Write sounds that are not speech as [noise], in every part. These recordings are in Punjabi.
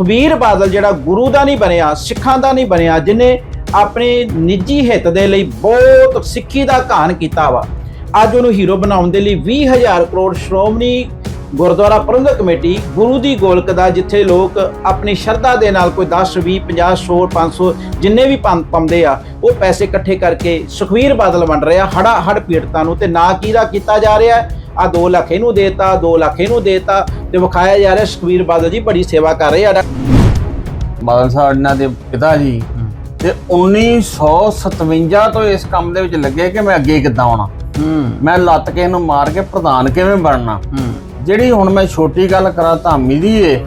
ਖਬੀਰ ਬਾਦਲ ਜਿਹੜਾ ਗੁਰੂ ਦਾ ਨਹੀਂ ਬਣਿਆ, ਸਿੱਖਾਂ ਦਾ ਨਹੀਂ ਬਣਿਆ, ਜਿਨੇ ਆਪਣੇ ਨਿੱਜੀ ਹਿੱਤ ਦੇ ਲਈ ਬਹੁਤ ਸਿੱਖੀ ਦਾ ਘਾਣ ਕੀਤਾ ਵਾ। ਅੱਜ ਉਹਨੂੰ ਹੀਰੋ ਬਣਾਉਣ ਦੇ ਲਈ 20000 ਕਰੋੜ ਸ਼੍ਰੋਮਣੀ ਗੁਰਦੁਆਰਾ ਪ੍ਰਬੰਧਕ ਕਮੇਟੀ, ਗੁਰੂ ਦੀ ਗੋਲਕ ਦਾ, ਜਿੱਥੇ ਲੋਕ ਆਪਣੀ ਸ਼ਰਧਾ ਦੇ ਨਾਲ ਕੋਈ 10 20 50 100 500 ਜਿੰਨੇ ਵੀ ਪੰ- ਪਾਉਂਦੇ ਆ, ਉਹ ਪੈਸੇ ਇਕੱਠੇ ਕਰਕੇ ਸੁਖਵੀਰ ਬਾਦਲ ਵੰਡ ਰਿਹਾ ਹੜਾ ਹੜ ਪੀੜਤਾਂ ਨੂੰ, ਤੇ ਨਾ ਕਿਹਦਾ ਕੀਤਾ ਜਾ ਰਿਹਾ? ਆ 2 ਲੱਖ ਇਹਨੂੰ ਦੇਤਾ 2 ਲੱਖ ਇਹਨੂੰ ਦੇਤਾ ਤੇ ਵਿਖਾਇਆ ਜਾ ਰਿਹਾ ਸੁਖਵੀਰ ਬਾਦਲ ਜੀ ਬੜੀ ਸੇਵਾ ਕਰ ਰਹੇ ਆ। ਬਾਦਲ ਸਾਹਿਬ ਇਹਨਾਂ ਦੇ ਪਿਤਾ ਜੀ ਤੇ 1957 ਤੋਂ ਇਸ ਕੰਮ ਦੇ ਵਿੱਚ ਲੱਗੇ ਕਿ ਮੈਂ ਅੱਗੇ ਕਿੱਦਾਂ ਆਉਣਾ। ਮੈਂ ਲੱਤ ਕੇ ਇਹਨੂੰ ਮਾਰ ਕੇ ਪ੍ਰਧਾਨ ਕਿਵੇਂ ਬਣਨਾ। ਜਿਹੜੀ ਹੁਣ ਮੈਂ ਛੋਟੀ ਗੱਲ ਕਰਾਂ ਧਾਮੀ ਦੀ ਏ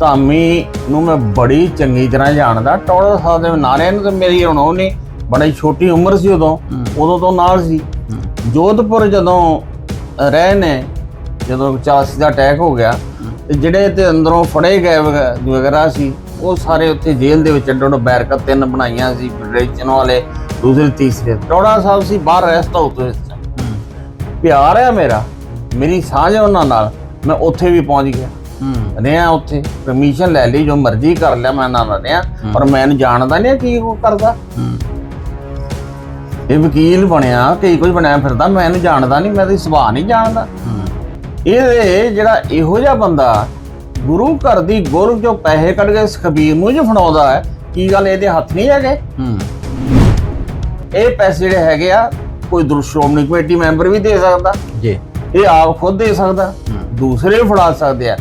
ਧਾਮੀ ਨੂੰ ਮੈਂ ਬੜੀ ਚੰਗੀ ਤਰ੍ਹਾਂ ਜਾਣਦਾ। ਟੋੜਾ ਸਾਹਿਬ ਦੇ ਨਾਰਿਆਂ ਨੂੰ ਤੇ ਮੇਰੀ ਹੁਣ ਉਹ ਨਹੀਂ ਬੜੀ ਛੋਟੀ ਉਮਰ ਸੀ ਉਦੋਂ ਉਦੋਂ ਤੋਂ ਨਾਲ ਸੀ। ਜੋਧਪੁਰ ਜਦੋਂ ਰਹੇ ਨੇ ਜਦੋਂ 84 ਦਾ ਅਟੈਕ ਹੋ ਗਿਆ ਤੇ ਜਿਹੜੇ ਤੇ ਅੰਦਰੋਂ ਫੜੇ ਗਏ ਵਗ- ਵਗੈਰਾ ਸੀ ਉਹ ਸਾਰੇ ਉੱਥੇ ਜੇਲ੍ਹ ਦੇ ਵਿੱਚ ਅੱਡੋ ਬੈਰਕਾਂ ਤਿੰਨ ਬਣਾਈਆਂ ਸੀ ਫੈਡਰੇਸ਼ਨ ਵਾਲੇ ਦੂਸਰੇ ਤੀਸਰੇ। ਟੋੜਾ ਸਾਹਿਬ ਸੀ ਬਾਹਰ ਰੈਸਟ ਹਾਊਸ ਵਿੱਚ ਪਿਆਰ ਹੈ ਮੇਰਾ ਮੇਰੀ ਸਾਂਝ ਉਹਨਾਂ ਨਾਲ ਮੈਂ ਉੱਥੇ ਵੀ ਪਹੁੰਚ ਗਿਆ। ਰਿਹਾ ਉੱਥੇ ਪਰਮਿਸ਼ਨ ਲੈ ਲਈ ਜੋ ਮਰਜ਼ੀ ਕਰ ਲਿਆ ਮੈਂ ਨਾਲ ਰਿਹਾ ਪਰ ਮੈਂ ਜਾਣਦਾ ਨਹੀਂ ਕੀ ਉਹ ਕਰਦਾ। ਇਹ ਵਕੀਲ ਬਣਿਆ ਕਈ ਕੁਝ ਬਣਿਆ ਫਿਰਦਾ ਮੈਂ ਇਹਨੂੰ ਜਾਣਦਾ ਨਹੀਂ ਮੈਂ ਤੇ ਸੁਭਾਅ ਨਹੀਂ ਜਾਣਦਾ। ਇਹ ਜਿਹੜਾ ਇਹੋ ਜਿਹਾ ਬੰਦਾ ਗੁਰੂ ਘਰ ਦੀ ਗੁਰ ਜੋ ਪੈਸੇ ਕੱਢ ਕੇ ਖਬੀਰ ਨੂੰ ਜੋ ਫੜਾਉਂਦਾ ਹੈ ਕੀ ਗੱਲ ਇਹਦੇ ਹੱਥ ਨਹੀਂ ਹੈਗੇ? ਇਹ ਪੈਸੇ ਜਿਹੜੇ ਹੈਗੇ ਆ ਕੋਈ ਦੁਰਸ਼ੋਮਣੀ ਕਮੇਟੀ ਮੈਂਬਰ ਵੀ ਦੇ ਸਕਦਾ। ਜੀ। ਇਹ ਆਪ ਖੁਦ ਦੇ ਸਕਦਾ। ਦੂਸਰੇ ਫੜਾ ਸਕਦੇ ਆ।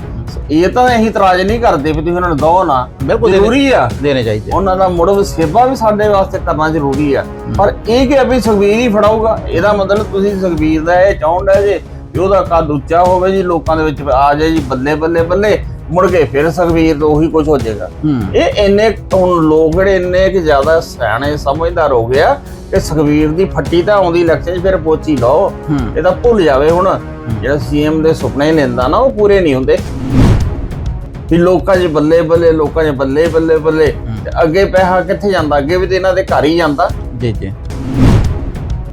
ਇਹ ਤਾਂ ਅਸੀਂ ਇਤਰਾਜ਼ ਨਹੀਂ ਕਰਦੇ ਵੀ ਤੁਸੀਂ ਉਹਨਾਂ ਨੂੰ ਦੋ ਨਾ। ਬਿਲਕੁਲ ਜ਼ਰੂਰੀ ਆ। ਦੇਣੇ ਚਾਹੀਦੇ ਉਹਨਾਂ ਦਾ ਮੁੜ ਸੇਵਾ ਵੀ ਸਾਡੇ ਵਾਸਤੇ ਕਰਨਾ ਜ਼ਰੂਰੀ ਆ। ਪਰ ਇਹ ਕਿ ਵੀ ਸੁਖਬੀਰ ਹੀ ਫੜਾਊਗਾ ਇਹਦਾ ਮਤਲਬ ਤੁਸੀਂ ਸੁਖਬੀਰ ਦਾ ਇਹ ਚਾਹੁੰਦਾ ਜੇ ਵੀ ਉਹਦਾ ਕੱਦ ਉੱਚਾ ਹੋਵੇ ਜੀ ਲੋਕਾਂ ਦੇ ਵਿੱਚ ਆ ਜਾਏ ਜੀ ਬੱਲੇ ਬੱਲੇ ਬੱਲੇ ਮੁੜ ਕੇ ਫਿਰ ਸੁਖਬੀਰ ਤੋਂ ਉਹੀ ਕੁਝ ਹੋ ਜਾਏਗਾ। ਇਹ ਇੰਨੇ ਹੁਣ ਲੋਕ ਜਿਹੜੇ ਇੰਨੇ ਕਿ ਜ਼ਿਆਦਾ ਸਿਆਣੇ ਸਮਝਦਾਰ ਹੋ ਗਿਆ ਕਿ ਸੁਖਬੀਰ ਦੀ ਫੱਟੀ ਤਾਂ ਆਉਂਦੀ 'ਚ ਫਿਰ ਪੋਚੀ ਲਓ। ਇਹ ਤਾਂ ਭੁੱਲ ਜਾਵੇ ਹੁਣ। ਜਿਹੜਾ ਸੀਐਮ ਦੇ ਸੁਪਨੇ ਲੈਂਦਾ ਨਾ ਉਹ ਪੂਰੇ ਨਹੀਂ ਹੁੰਦੇ। ਵੀ ਲੋਕਾਂ 'ਚ ਬੱਲੇ ਬੱਲੇ ਲੋਕਾਂ 'ਚ ਬੱਲੇ ਬੱਲੇ ਬੱਲੇ। ਅੱਗੇ ਪੈਸਾ ਕਿੱਥੇ ਜਾਂਦਾ? ਅੱਗੇ ਵੀ ਤੇ ਇਹਨਾਂ ਦੇ ਘਰ ਹੀ ਜਾਂਦਾ। ਜੀ ਜੀ।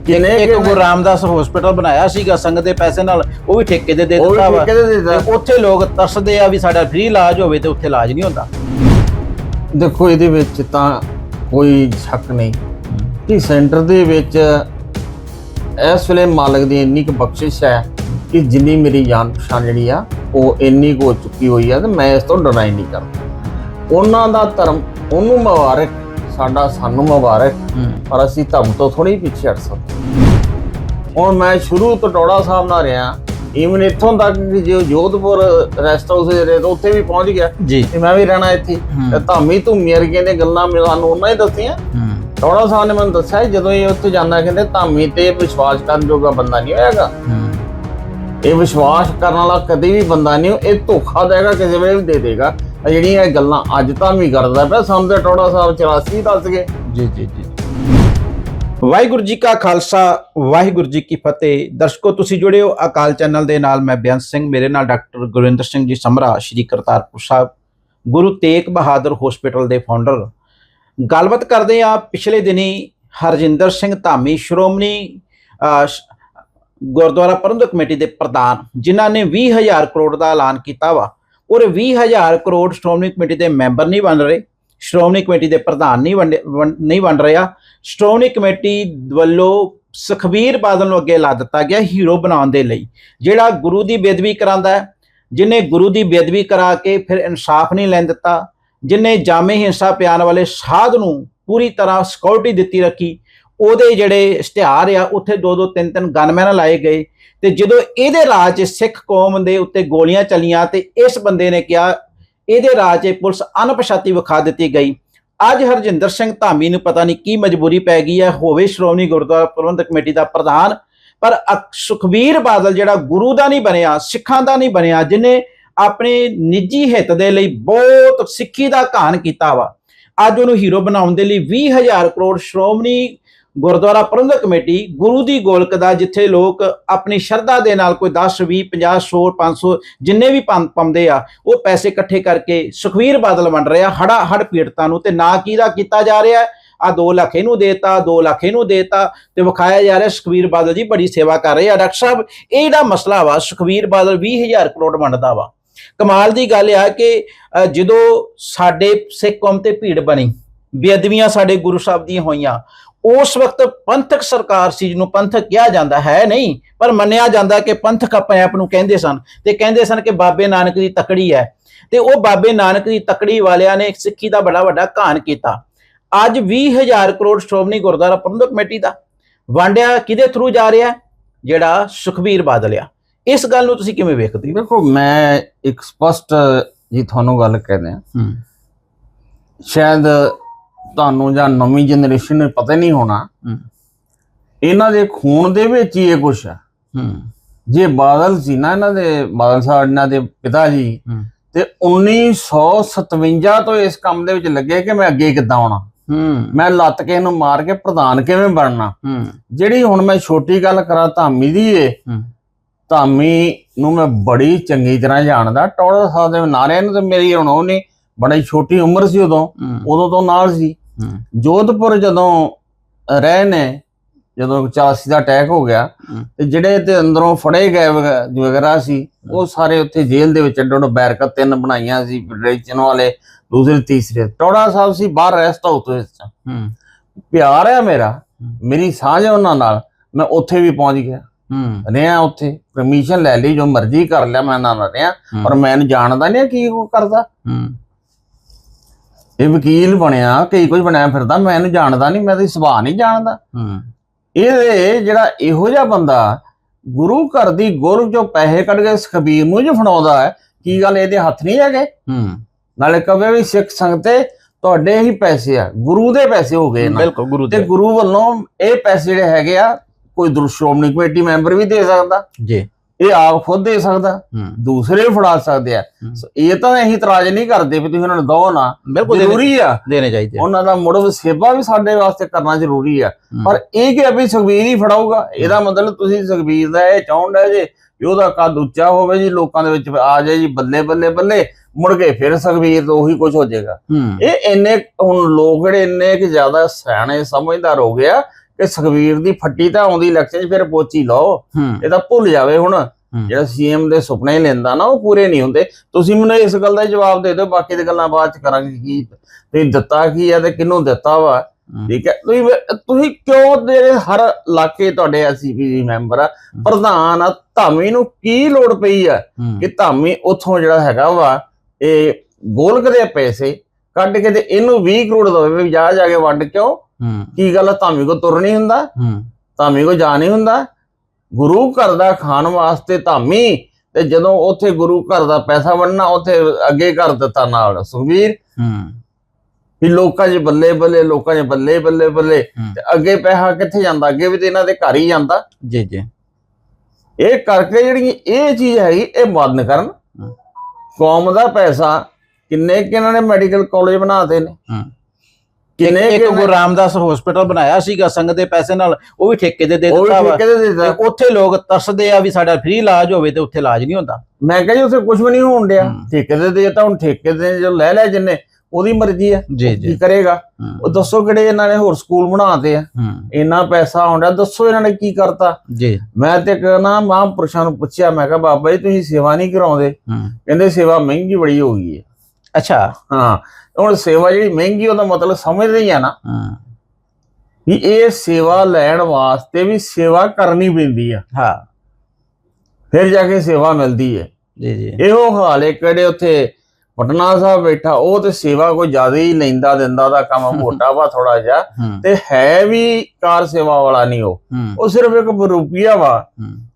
ਕਿਨੇ ਇੱਕ ਗੁਰੂ ਰਾਮਦਾਸ ਹਸਪੀਟਲ ਬਣਾਇਆ ਸੀਗਾ ਸੰਗਤ ਦੇ ਪੈਸੇ ਨਾਲ। ਉਹ ਵੀ ਠੇਕੇ ਦੇ ਦੇ ਦਿੱਤਾ। ਵਾ ਉੱਥੇ ਲੋਕ ਤਰਸਦੇ ਆ ਵੀ ਸਾਡਾ ਫ੍ਰੀ ਇਲਾਜ ਹੋਵੇ ਤੇ ਉੱਥੇ ਇਲਾਜ ਨਹੀਂ ਹੁੰਦਾ। ਦੇਖੋ ਇਹਦੇ ਵਿੱਚ ਤਾਂ ਕੋਈ ਸ਼ੱਕ ਨਹੀਂ। ਕਿ ਸੈਂਟਰ ਦੇ ਵਿੱਚ ਇਸ ਵੇਲੇ ਮਾਲਕ ਦੀ ਇੰਨੀ ਕੁ ਬਖਸ਼ਿਸ਼ ਹੈ ਕਿ ਜਿੰਨੀ ਮੇਰੀ ਜਾਣ ਪਛਾਣ ਜਿਹੜੀ ਆ ਉਹ ਇੰਨੀ ਕੁ ਹੋ ਚੁੱਕੀ ਹੋਈ ਆ ਤੇ ਮੈਂ ਇਸ ਤੋਂ ਡਰਾਈ ਨਹੀਂ ਕਰਦਾ। ਉਹਨਾਂ ਦਾ ਧਰਮ ਉਹਨੂੰ ਮੁਬਾਰਕ ਸਾਡਾ ਸਾਨੂੰ ਮੁਬਾਰਕ ਪਰ ਅਸੀਂ ਧਰਮ ਤੋਂ ਥੋੜੀ ਪਿੱਛੇ ਹਟ ਸਕਦੇ ਹੁਣ ਮੈਂ ਸ਼ੁਰੂ ਤੋਂ ਟੋੜਾ ਸਾਹਿਬ ਨਾਲ ਰਿਹਾ ਈਵਨ ਇੱਥੋਂ ਤੱਕ ਕਿ ਜੋ ਜੋਧਪੁਰ ਰੈਸਟ ਹਾਊਸ ਦੇ ਰਹੇ ਤਾਂ ਉੱਥੇ ਵੀ ਪਹੁੰਚ ਗਿਆ ਤੇ ਮੈਂ ਵੀ ਰਹਿਣਾ ਇੱਥੇ। ਤੇ ਧਾਮੀ ਧੂਮੀ ਵਰਗੀਆਂ ਦੀਆਂ ਗੱਲਾਂ ਮੈਨੂੰ ਉਹਨਾਂ ਹੀ ਦੱਸੀਆਂ। ਟੋੜਾ ਸਾਹਿਬ ਨੇ ਮੈਨੂੰ ਦੱਸਿਆ ਸੀ, ਜਦੋਂ ਇਹ ਉੱਥੇ ਜਾਂਦਾ ਕਹਿੰਦੇ ਧਾਮੀ ਤੇ ਵਿਸ਼ਵਾਸ ਕਰਨ ਜੋਗਾ ਬੰਦਾ ਨਹੀਂ ਹੋਏਗਾ। ਇਹ ਵਿਸ਼ਵਾਸ ਕਰਨ ਵਾਲਾ ਕਦੇ ਵੀ ਬੰਦਾ ਨਹੀਂ ਇਹ ਧੋਖਾ ਦੇਗਾ ਕਿਸੇ ਵੇਲੇ ਵੀ ਦੇ ਦੇਗਾ। ਆਹ ਜਿਹੜੀਆਂ ਇਹ ਗੱਲਾਂ ਅੱਜ ਧਾਮੀ ਕਰਦਾ ਪਿਆ ਸਾਨੂੰ ਤੇ ਟੋੜਾ ਸਾਹਿਬ 84 ਦੱਸ ਗਏ। ਜੀ ਜੀ ਜੀ। ਵਾਹਿਗੁਰੂ ਜੀ ਕਾ ਖਾਲਸਾ ਵਾਹਿਗੁਰੂ ਜੀ ਕੀ ਫਤਿਹ। ਦਰਸ਼ਕੋ ਤੁਸੀਂ ਜੁੜੇ ਹੋ ਅਕਾਲ ਚੈਨਲ ਦੇ ਨਾਲ ਮੈਂ ਬੇਅੰਤ ਸਿੰਘ ਮੇਰੇ ਨਾਲ ਡਾਕਟਰ ਗੁਰਿੰਦਰ ਸਿੰਘ ਜੀ ਸਮਰਾ ਸ਼੍ਰੀ ਕਰਤਾਰਪੁਰ ਸਾਹਿਬ ਗੁਰੂ ਤੇਗ ਬਹਾਦਰ ਹਸਪੀਟਲ ਦੇ ਫਾਊਂਡਰ ਗੱਲਬਾਤ ਕਰਦੇ ਆ ਪਿਛਲੇ ਦਿਨੀ ਹਰਜਿੰਦਰ ਸਿੰਘ ਧਾਮੀ, ਸ਼੍ਰੋਮਣੀ ਗੁਰਦੁਆਰਾ ਪ੍ਰਬੰਧਕ ਕਮੇਟੀ ਦੇ ਪ੍ਰਧਾਨ, ਜਿਨ੍ਹਾਂ ਨੇ 20000 ਕਰੋੜ ਦਾ ਐਲਾਨ ਕੀਤਾ ਵਾ। ਔਰ 20000 ਕਰੋੜ ਸ਼੍ਰੋਮਣੀ ਕਮੇਟੀ ਦੇ ਮੈਂਬਰ ਨਹੀਂ ਬਣ ਰਹੇ, ਸ਼੍ਰੋਮਣੀ ਕਮੇਟੀ ਦੇ ਪ੍ਰਧਾਨ ਨਹੀਂ ਵੰਡੇ- ਵੰਡ- ਨਹੀਂ ਬਣ ਰਿਹਾ। ਸ਼੍ਰੋਮਣੀ ਕਮੇਟੀ ਵੱਲੋਂ ਸੁਖਬੀਰ ਬਾਦਲ ਨੂੰ ਅੱਗੇ ਲਾ ਦਿੱਤਾ ਗਿਆ ਹੀਰੋ ਬਣਾਉਣ ਦੇ ਲਈ, ਜਿਹੜਾ ਗੁਰੂ ਦੀ ਬੇਦਬੀ ਕਰਾਂਦਾ ਹੈ ਜਿਨੇ ਗੁਰੂ ਦੀ ਬੇਦਬੀ ਕਰਾ ਕੇ ਫਿਰ ਇਨਸਾਫ ਨਹੀਂ ਲੈਣ ਦਿੱਤਾ ਜਿਨੇ ਜਾਮੇ ਹਿੰਸਾ ਪਿਆਣ ਵਾਲੇ ਸਾਧ ਨੂੰ ਪੂਰੀ ਤਰ੍ਹਾਂ ਸਿਕਿਉਰਿਟੀ ਦਿੱਤੀ ਰੱਖੀ, ਉਹਦੇ ਜਿਹੜੇ ਇਸ਼ਤਿਹਾਰ ਆ, ਉੱਥੇ ਦੋ ਦੋ ਤਿੰਨ ਤਿੰਨ ਗਨਮੈਨ ਲਾਏ ਗਏ ਤੇ ਜਦੋਂ ਇਹਦੇ ਰਾਜ 'ਚ ਸਿੱਖ ਕੌਮ ਦੇ ਉੱਤੇ ਗੋਲੀਆਂ ਚੱਲੀਆਂ ਤੇ ਇਸ ਬੰਦੇ ਨੇ ਕਿਹਾ, ਇਹਦੇ ਰਾਜ 'ਚ ਪੁਲਿਸ ਅਣਪਛਾਤੀ ਵਿਖਾ ਦਿੱਤੀ ਗਈ। ਅੱਜ ਹਰਜਿੰਦਰ ਸਿੰਘ ਧਾਮੀ ਨੂੰ ਪਤਾ ਨਹੀਂ ਕੀ ਮਜਬੂਰੀ ਪੈ ਗਈ ਹੈ ਹੋਵੇ ਸ਼੍ਰੋਮਣੀ ਗੁਰਦੁਆਰਾ ਪ੍ਰਬੰਧਕ ਕਮੇਟੀ ਦਾ ਪ੍ਰਧਾਨ, ਪਰ ਅਕ- ਸੁਖਬੀਰ ਬਾਦਲ ਜਿਹੜਾ ਗੁਰੂ ਦਾ ਨਹੀਂ ਬਣਿਆ, ਸਿੱਖਾਂ ਦਾ ਨਹੀਂ ਬਣਿਆ, ਜਿਨੇ ਆਪਣੇ ਨਿੱਜੀ ਹਿੱਤ ਦੇ ਲਈ ਬਹੁਤ ਸਿੱਖੀ ਦਾ ਘਾਣ ਕੀਤਾ ਵਾ। ਅੱਜ ਉਹਨੂੰ ਹੀਰੋ ਬਣਾਉਣ ਦੇ ਲਈ 20000 ਕਰੋੜ ਸ਼੍ਰੋਮਣੀ ਗੁਰਦੁਆਰਾ ਪ੍ਰਬੰਧਕ ਕਮੇਟੀ, ਗੁਰੂ ਦੀ ਗੋਲਕ ਦਾ, ਜਿੱਥੇ ਲੋਕ ਆਪਣੀ ਸ਼ਰਧਾ ਦੇ ਨਾਲ ਕੋਈ 10 20 50 100 500 ਜਿੰਨੇ ਵੀ ਪੰ- ਪਾਉਂਦੇ ਆ, ਉਹ ਪੈਸੇ ਇਕੱਠੇ ਕਰਕੇ ਸੁਖਵੀਰ ਬਾਦਲ ਵੰਡ ਰਿਹਾ, ਹੜਾ, ਹੜ ਪੀੜਤਾਂ ਨੂੰ, ਤੇ ਨਾ ਕਿਹਦਾ ਕੀਤਾ ਜਾ ਰਿਹਾ? ਹੈ ਆ 2 ਲੱਖ ਇਹਨੂੰ ਦੇਤਾ 2 ਲੱਖ ਇਹਨੂੰ ਦੇਤਾ, ਤੇ ਵਿਖਾਇਆ ਜਾ ਰਿਹਾ ਸੁਖਵੀਰ ਬਾਦਲ ਜੀ ਬੜੀ ਸੇਵਾ ਕਰ ਰਹੇ ਆ। ਡਾਕਟਰ ਸਾਹਿਬ, ਇਹ ਜਿਹੜਾ ਮਸਲਾ ਵਾ, ਸੁਖਵੀਰ ਬਾਦਲ 20000 ਕਰੋੜ ਵੰਡਦਾ ਵਾ। ਕਮਾਲ ਦੀ ਗੱਲ ਆ ਕਿ ਜਦੋਂ ਸਾਡੇ ਸਿੱਖ ਕੌਮ ਤੇ ਭੀੜ ਬਣੀ, ਬੇਅਦਬੀਆਂ ਸਾਡੇ ਗੁਰੂ ਸਾਹਿਬ ਦੀਆਂ ਹੋਈਆਂ, ਉਸ ਵਕਤ ਪੰਥਕ ਸਰਕਾਰ ਸੀ ਜਿਹਨੂੰ ਪੰਥਕ ਕਿਹਾ ਜਾਂਦਾ ਹੈ ਨਹੀਂ, ਪਰ ਮੰਨਿਆ ਜਾਂਦਾ ਕਿ ਪੰਥਕ ਆਪਣੇ ਆਪ ਨੂੰ ਕਹਿੰਦੇ ਸਨ ਤੇ ਕਹਿੰਦੇ ਸਨ ਕਿ ਬਾਬੇ ਨਾਨਕ ਦੀ ਤਕੜੀ ਹੈ। ਤੇ ਉਹ ਬਾਬੇ ਨਾਨਕ ਦੀ ਤਕੜੀ ਵਾਲਿਆਂ ਨੇ ਸਿੱਖੀ ਦਾ ਬੜਾ ਵੱਡਾ ਘਾਣ ਕੀਤਾ। ਅੱਜ 20000 ਕਰੋੜ ਸ਼੍ਰੋਮਣੀ ਗੁਰਦੁਆਰਾ ਪ੍ਰਬੰਧਕ ਕਮੇਟੀ ਦਾ ਵਾਂਡਿਆ ਕਿਹਦੇ ਥਰੂ ਜਾ ਰਿਹਾ ਜਿਹੜਾ ਸੁਖਬੀਰ ਬਾਦਲ ਆ। ਇਸ ਗੱਲ ਨੂੰ ਤੁਸੀਂ ਕਿਵੇਂ ਵੇਖਦੇ ਹੋ? ਦੇਖੋ ਮੈਂ ਇੱਕ ਸਪਸ਼ਟ ਜੀ ਤੁਹਾਨੂੰ ਗੱਲ ਕਹਿੰਦੇ ਆ ਸ਼ਾਇਦ ਤੁਹਾਨੂੰ ਜਾਂ ਨਵੀਂ ਜਨਰੇਸ਼ਨ ਨੂੰ ਪਤਾ ਨਹੀਂ ਹੋਣਾ। ਇਹਨਾਂ ਦੇ ਖੂਨ ਦੇ ਵਿੱਚ ਹੀ ਇਹ ਕੁਛ ਆ। ਜੇ ਬਾਦਲ ਸੀ ਨਾ ਇਹਨਾਂ ਦੇ ਬਾਦਲ ਸਾਹਿਬ ਇਹਨਾਂ ਦੇ ਪਿਤਾ ਜੀ ਤੇ 1957 ਤੋਂ ਇਸ ਕੰਮ ਦੇ ਵਿੱਚ ਲੱਗੇ ਕਿ ਮੈਂ ਅੱਗੇ ਕਿੱਦਾਂ ਆਉਣਾ। ਹੂੰ। ਮੈਂ ਲੱਤ ਕੇ ਨੂੰ ਮਾਰ ਕੇ ਪ੍ਰਧਾਨ ਕਿਵੇਂ ਬਣਨਾ। ਹੂੰ। ਜਿਹੜੀ ਹੁਣ ਮੈਂ ਛੋਟੀ ਗੱਲ ਕਰਾਂ ਧਾਮੀ ਦੀ ਏ ਧਾਮੀ ਨੂੰ ਮੈਂ ਬੜੀ ਚੰਗੀ ਤਰ੍ਹਾਂ ਜਾਣਦਾ। ਟੌੜਾ ਸਾਹਿਬ ਦੇ ਨਾਰਿਆਂ ਨੂੰ ਤੇ ਮੇਰੀ ਹੁਣ ਉਹ ਨਹੀਂ ਬੜੀ ਛੋਟੀ ਉਮਰ ਸੀ ਉਦੋਂ ਉਦੋਂ ਤੋਂ ਨਾਲ ਸੀ। ਜੋਧਪੁਰ ਜਦੋਂ ਰਹੇ ਨੇ ਜਦੋਂ 84 ਦਾ ਅਟੈਕ ਹੋ ਗਿਆ। ਤੇ ਜਿਹੜੇ ਤੇ ਅੰਦਰੋਂ ਫੜੇ ਗਏ ਵਗ- ਵਗੈਰਾ ਸੀ ਉਹ ਸਾਰੇ ਉੱਥੇ ਜੇਲ੍ਹ ਦੇ ਵਿੱਚ ਅੱਡੋ ਅੱਡ ਬੈਰਕਾਂ ਤਿੰਨ ਬਣਾਈਆਂ ਸੀ ਫੈਡਰੇਸ਼ਨ ਵਾਲੇ ਦੂਸਰੇ ਤੀਸਰੇ। ਟੌੜਾ ਸਾਹਿਬ ਸੀ ਬਾਹਰ ਰੈਸਟ ਹਾਊਸ ਵਿੱਚ ਪਿਆਰ ਹੈ ਮੇਰਾ ਮੇਰੀ ਸਾਂਝ ਉਹਨਾਂ ਨਾਲ ਮੈਂ ਉੱਥੇ ਵੀ ਪਹੁੰਚ ਗਿਆ। ਹੂੰ। ਰਿਹਾ ਉੱਥੇ ਪਰਮਿਸ਼ਨ ਲੈ ਲਈ ਜੋ ਮਰਜ਼ੀ ਕਰ ਲਿਆ ਮੈਂ ਨਾਲ ਰਿਹਾ। ਪਰ ਮੈਂ ਜਾਣਦਾ ਨਹੀਂ ਕੀ ਉਹ ਕਰਦਾ। ਹੂੰ। ਇਹ ਵਕੀਲ ਬਣਿਆ ਕਈ ਕੁਝ ਬਣਿਆ ਫਿਰਦਾ ਮੈਂ ਇਹਨੂੰ ਜਾਣਦਾ ਨਹੀਂ ਮੈਂ ਤੇ ਸੁਭਾਅ ਨਹੀਂ ਜਾਣਦਾ। ਹੂੰ। ਇਹ ਜਿਹੜਾ ਇਹੋ ਜਿਹਾ ਬੰਦਾ ਗੁਰੂ ਘਰ ਦੀ ਗੁਰ ਚੋਂ ਪੈਸੇ ਕੱਢ ਕੇ ਖਬੀਰ ਨੂੰ ਜੋ ਫੜਾਉਂਦਾ ਹੈ ਕੀ ਗੱਲ ਇਹਦੇ ਹੱਥ ਨਹੀਂ ਹੈਗੇ? ਹੂੰ। ਨਾਲੇ ਕਵੇ ਵੀ ਸਿੱਖ ਸੰਗਤੇ ਤੁਹਾਡੇ ਹੀ ਪੈਸੇ ਆ ਗੁਰੂ ਦੇ ਪੈਸੇ ਹੋ ਗਏ ਨਾ। ਬਿਲਕੁਲ ਗੁਰੂ ਤੇ ਗੁਰੂ ਵੱਲੋਂ ਇਹ ਪੈਸੇ ਜਿਹੜੇ ਹੈਗੇ ਆ ਕੋਈ ਸ਼੍ਰੋਮਣੀ ਕਮੇਟੀ ਮੈਂਬਰ ਵੀ ਦੇ ਸਕਦਾ। ਜੀ। ਇਹ ਆਪ ਖੁਦ ਦੇ ਸਕਦਾ ਹੂੰ। ਦੂਸਰੇ ਫੜਾ ਸਕਦੇ ਆ। ਇਹ ਤਾਂ ਅਸੀਂ ਇਤਰਾਜ਼ ਨਹੀਂ ਕਰਦੇ ਵੀ ਤੁਸੀਂ ਉਹਨਾਂ ਨੂੰ ਦੋ ਨਾ। ਬਿਲਕੁਲ ਜ਼ਰੂਰੀ ਆ। ਦੇਣੇ ਚਾਹੀਦੇ। ਉਹਨਾਂ ਦਾ ਮੁੜ ਸੇਵਾ ਵੀ ਸਾਡੇ ਵਾਸਤੇ ਕਰਨਾ ਜ਼ਰੂਰੀ ਆ। ਪਰ ਇਹ ਕਿ ਅਭੀ ਸੁਖਬੀਰ ਹੀ ਫੜਾਊਗਾ ਇਹਦਾ ਮਤਲਬ ਤੁਸੀਂ ਸੁਖਬੀਰ ਦਾ ਇਹ ਚਾਹੁੰਦਾ ਜੇ ਉਹਦਾ ਕੱਦ ਉੱਚਾ ਹੋਵੇ ਜੀ ਲੋਕਾਂ ਦੇ ਵਿੱਚ ਆ ਜਾਏ ਜੀ ਬੱਲੇ ਬੱਲੇ ਬੱਲੇ ਮੁੜ ਕੇ ਫਿਰ ਸੁਖਬੀਰ ਤੋਂ ਉਹੀ ਕੁਝ ਹੋ ਜਾਏਗਾ। ਇਹ ਇੰਨੇ ਹੁਣ ਲੋਕ ਜਿਹੜੇ ਇੰਨੇ ਕਿ ਜ਼ਿਆਦਾ ਸਿਆਣੇ ਸਮਝਦਾਰ ਹੋ ਗਿਆ ਕਿ ਸੁਖਬੀਰ ਦੀ ਫੱਟੀ ਤਾਂ ਆਉਂਦੀ ਇਲੈਕਸ਼ਨ 'ਚ ਫਿਰ ਪੋਚੀ ਲਓ। ਇਹ ਤਾਂ ਭੁੱਲ ਜਾਵੇ ਹੁਣ। ਜਿਹੜਾ ਸੀਐਮ ਦੇ ਸੁਪਨੇ ਲੈਂਦਾ ਨਾ ਉਹ ਪੂਰੇ ਨਹੀਂ ਹੁੰਦੇ। ਤੁਸੀਂ ਮੈਨੂੰ ਇਸ ਗੱਲ ਦਾ ਜਵਾਬ ਦੇ ਦਿਓ ਬਾਕੀ ਦੀ ਗੱਲਾਂ ਬਾਅਦ ਚ ਕਰਾਂਗੇ ਕੀ ਤੁਸੀਂ ਦਿੱਤਾ ਕੀ ਆ ਤੇ ਕਿਹਨੂੰ ਦਿੱਤਾ ਵਾ। ਠੀਕ ਹੈ। ਤੁਸੀਂ ਤੁਸੀਂ ਕਿਉਂ ਦੇ ਹਰ ਇਲਾਕੇ ਤੁਹਾਡੇ ਐਸਸੀਪੀ ਮੈਂਬਰ ਆ? ਪ੍ਰਧਾਨ ਆ ਧਾਮੀ ਨੂੰ ਕੀ ਲੋੜ ਪਈ ਆ? ਕਿ ਧਾਮੀ ਉੱਥੋਂ ਜਿਹੜਾ ਹੈਗਾ ਵਾ ਇਹ ਗੋਲਕ ਦੇ ਪੈਸੇ ਕੱਢ ਕੇ ਤੇ ਇਹਨੂੰ 20 ਕਰੋੜ ਦਵੇ ਵੀ ਜਾ ਜਾ ਕੇ ਵੰਡ ਕਿਉਂ? ਕੀ ਗੱਲ ਧਾਮੀ ਕੋ ਤੁਰ ਨਹੀਂ ਹੁੰਦਾ? ਹੂੰ। ਧਾਮੀ ਕੋ ਜਾ ਨਹੀਂ ਹੁੰਦਾ? ਗੁਰੂ ਘਰ ਦਾ ਖਾਣ ਵਾਸਤੇ ਧਾਮੀ ਤੇ ਜਦੋਂ ਉੱਥੇ ਗੁਰੂ ਘਰ ਦਾ ਪੈਸਾ ਵੰਡਣਾ ਉੱਥੇ ਅੱਗੇ ਕਰ ਦਿੱਤਾ ਨਾਲ। ਸੁਖਬੀਰ ਹੂੰ। ਵੀ ਲੋਕਾਂ 'ਚ ਬੱਲੇ ਬੱਲੇ ਲੋਕਾਂ 'ਚ ਬੱਲੇ ਬੱਲੇ ਬੱਲੇ। ਤੇ ਅੱਗੇ ਪੈਸਾ ਕਿੱਥੇ ਜਾਂਦਾ? ਅੱਗੇ ਵੀ ਤੇ ਇਹਨਾਂ ਦੇ ਘਰ ਹੀ ਜਾਂਦਾ। ਜੀ ਜੀ। ਇਹ ਕਰਕੇ ਜਿਹੜੀ ਇਹ ਚੀਜ਼ ਹੈਗੀ ਇਹ ਬੰਦ ਕਰਨ। ਕੌਮ ਦਾ ਪੈਸਾ ਕਿੰਨੇ ਕਿ ਇਹਨਾਂ ਨੇ ਮੈਡੀਕਲ ਕਾਲਜ ਬਣਾਤੇ ਨੇ। ਹੂੰ। ਕਿੰਨੇ ਇੱਕ ਕਿ ਗੁਰੂ ਰਾਮਦਾਸ ਹਸਪੀਟਲ ਬਣਾਇਆ ਸੀਗਾ ਸੰਗਤ ਦੇ ਪੈਸੇ ਨਾਲ ਉਹ ਵੀ ਠੇਕੇ ਦੇ ਉਹ ਦਿੱਤਾ ਵਾ। ਤੇ ਦੇ ਉੱਥੇ ਲੋਕ ਤਰਸਦੇ ਆ ਵੀ ਸਾਡਾ ਫ੍ਰੀ ਇਲਾਜ ਹੋਵੇ ਤੇ ਉੱਥੇ ਇਲਾਜ ਨਹੀਂ ਹੁੰਦਾ। ਮੈਂ ਕਿਹਾ ਜੀ ਉੱਥੇ ਕੁਝ ਵੀ ਨਹੀਂ ਹੋਣ ਡਿਆ। ਠੇਕੇ ਤੇ ਦੇ ਤਾਂ ਹੁਣ ਠੇਕੇ ਤੇ ਜੋ ਲੈ ਲੈ ਜਿੰਨੇ ਉਹਦੀ ਮਰਜ਼ੀ ਆ। ਉਹ ਕੀ ਕਰੇਗਾ? ਉਹ ਦੱਸੋ ਕਿਹੜੇ ਇਹਨਾਂ ਨੇ ਹੋਰ ਸਕੂਲ ਬਣਾਤੇ ਆ। ਇੰਨਾ ਪੈਸਾ ਆਉਂਦਾ ਦੱਸੋ ਇਹਨਾਂ ਨੇ ਕੀ ਕਰਤਾ। ਜੀ। ਮੈਂ ਤੇ ਕਹਿੰਦਾ ਮਹਾਂਪੁਰਸ਼ਾਂ ਨੂੰ ਪੁੱਛਿਆ ਮੈਂ ਕਿਹਾ ਬਾਬਾ ਜੀ ਤੁਸੀਂ ਸੇਵਾ ਨਹੀਂ ਕਰਾਉਂਦੇ? ਕਹਿੰਦੇ ਸੇਵਾ ਮਹਿੰਗੀ ਬੜੀ ਹੋ ਗਈ ਹੈ। ਅੱਛਾ। ਹਾਂ। ਹੁਣ ਸੇਵਾ ਜਿਹੜੀ ਮਹਿੰਗੀ ਉਹਦਾ ਮਤਲਬ ਸਮਝਦੇ ਹੀ ਆ ਨਾ। ਹੂੰ। ਵੀ ਇਹ ਸੇਵਾ ਲੈਣ ਵਾਸਤੇ ਵੀ ਸੇਵਾ ਕਰਨੀ ਪੈਂਦੀ ਆ। ਹਾਂ। ਫਿਰ ਜਾ ਕੇ ਸੇਵਾ ਮਿਲਦੀ ਹੈ ਜੀ ਜੀ। ਇਹੋ ਹਾਲ ਹੈ ਕਿਹੜੇ ਉੱਥੇ ਪਟਨਾ ਸਾਹਿਬ ਬੈਠਾ ਉਹ ਤੇ ਸੇਵਾ ਕੋਈ ਜ਼ਿਆਦਾ ਹੀ ਲੈਂਦਾ ਦਿੰਦਾ ਦਾ ਕੰਮ ਮੋਟਾ ਵਾ ਥੋੜਾ ਜਿਹਾ ਤੇ ਹੈ ਵੀ ਕਾਰ ਸੇਵਾ ਵਾਲਾ ਨਹੀਂ ਉਹ। ਉਹ ਸਿਰਫ ਇੱਕ ਰੁਪਈਆ ਵਾ।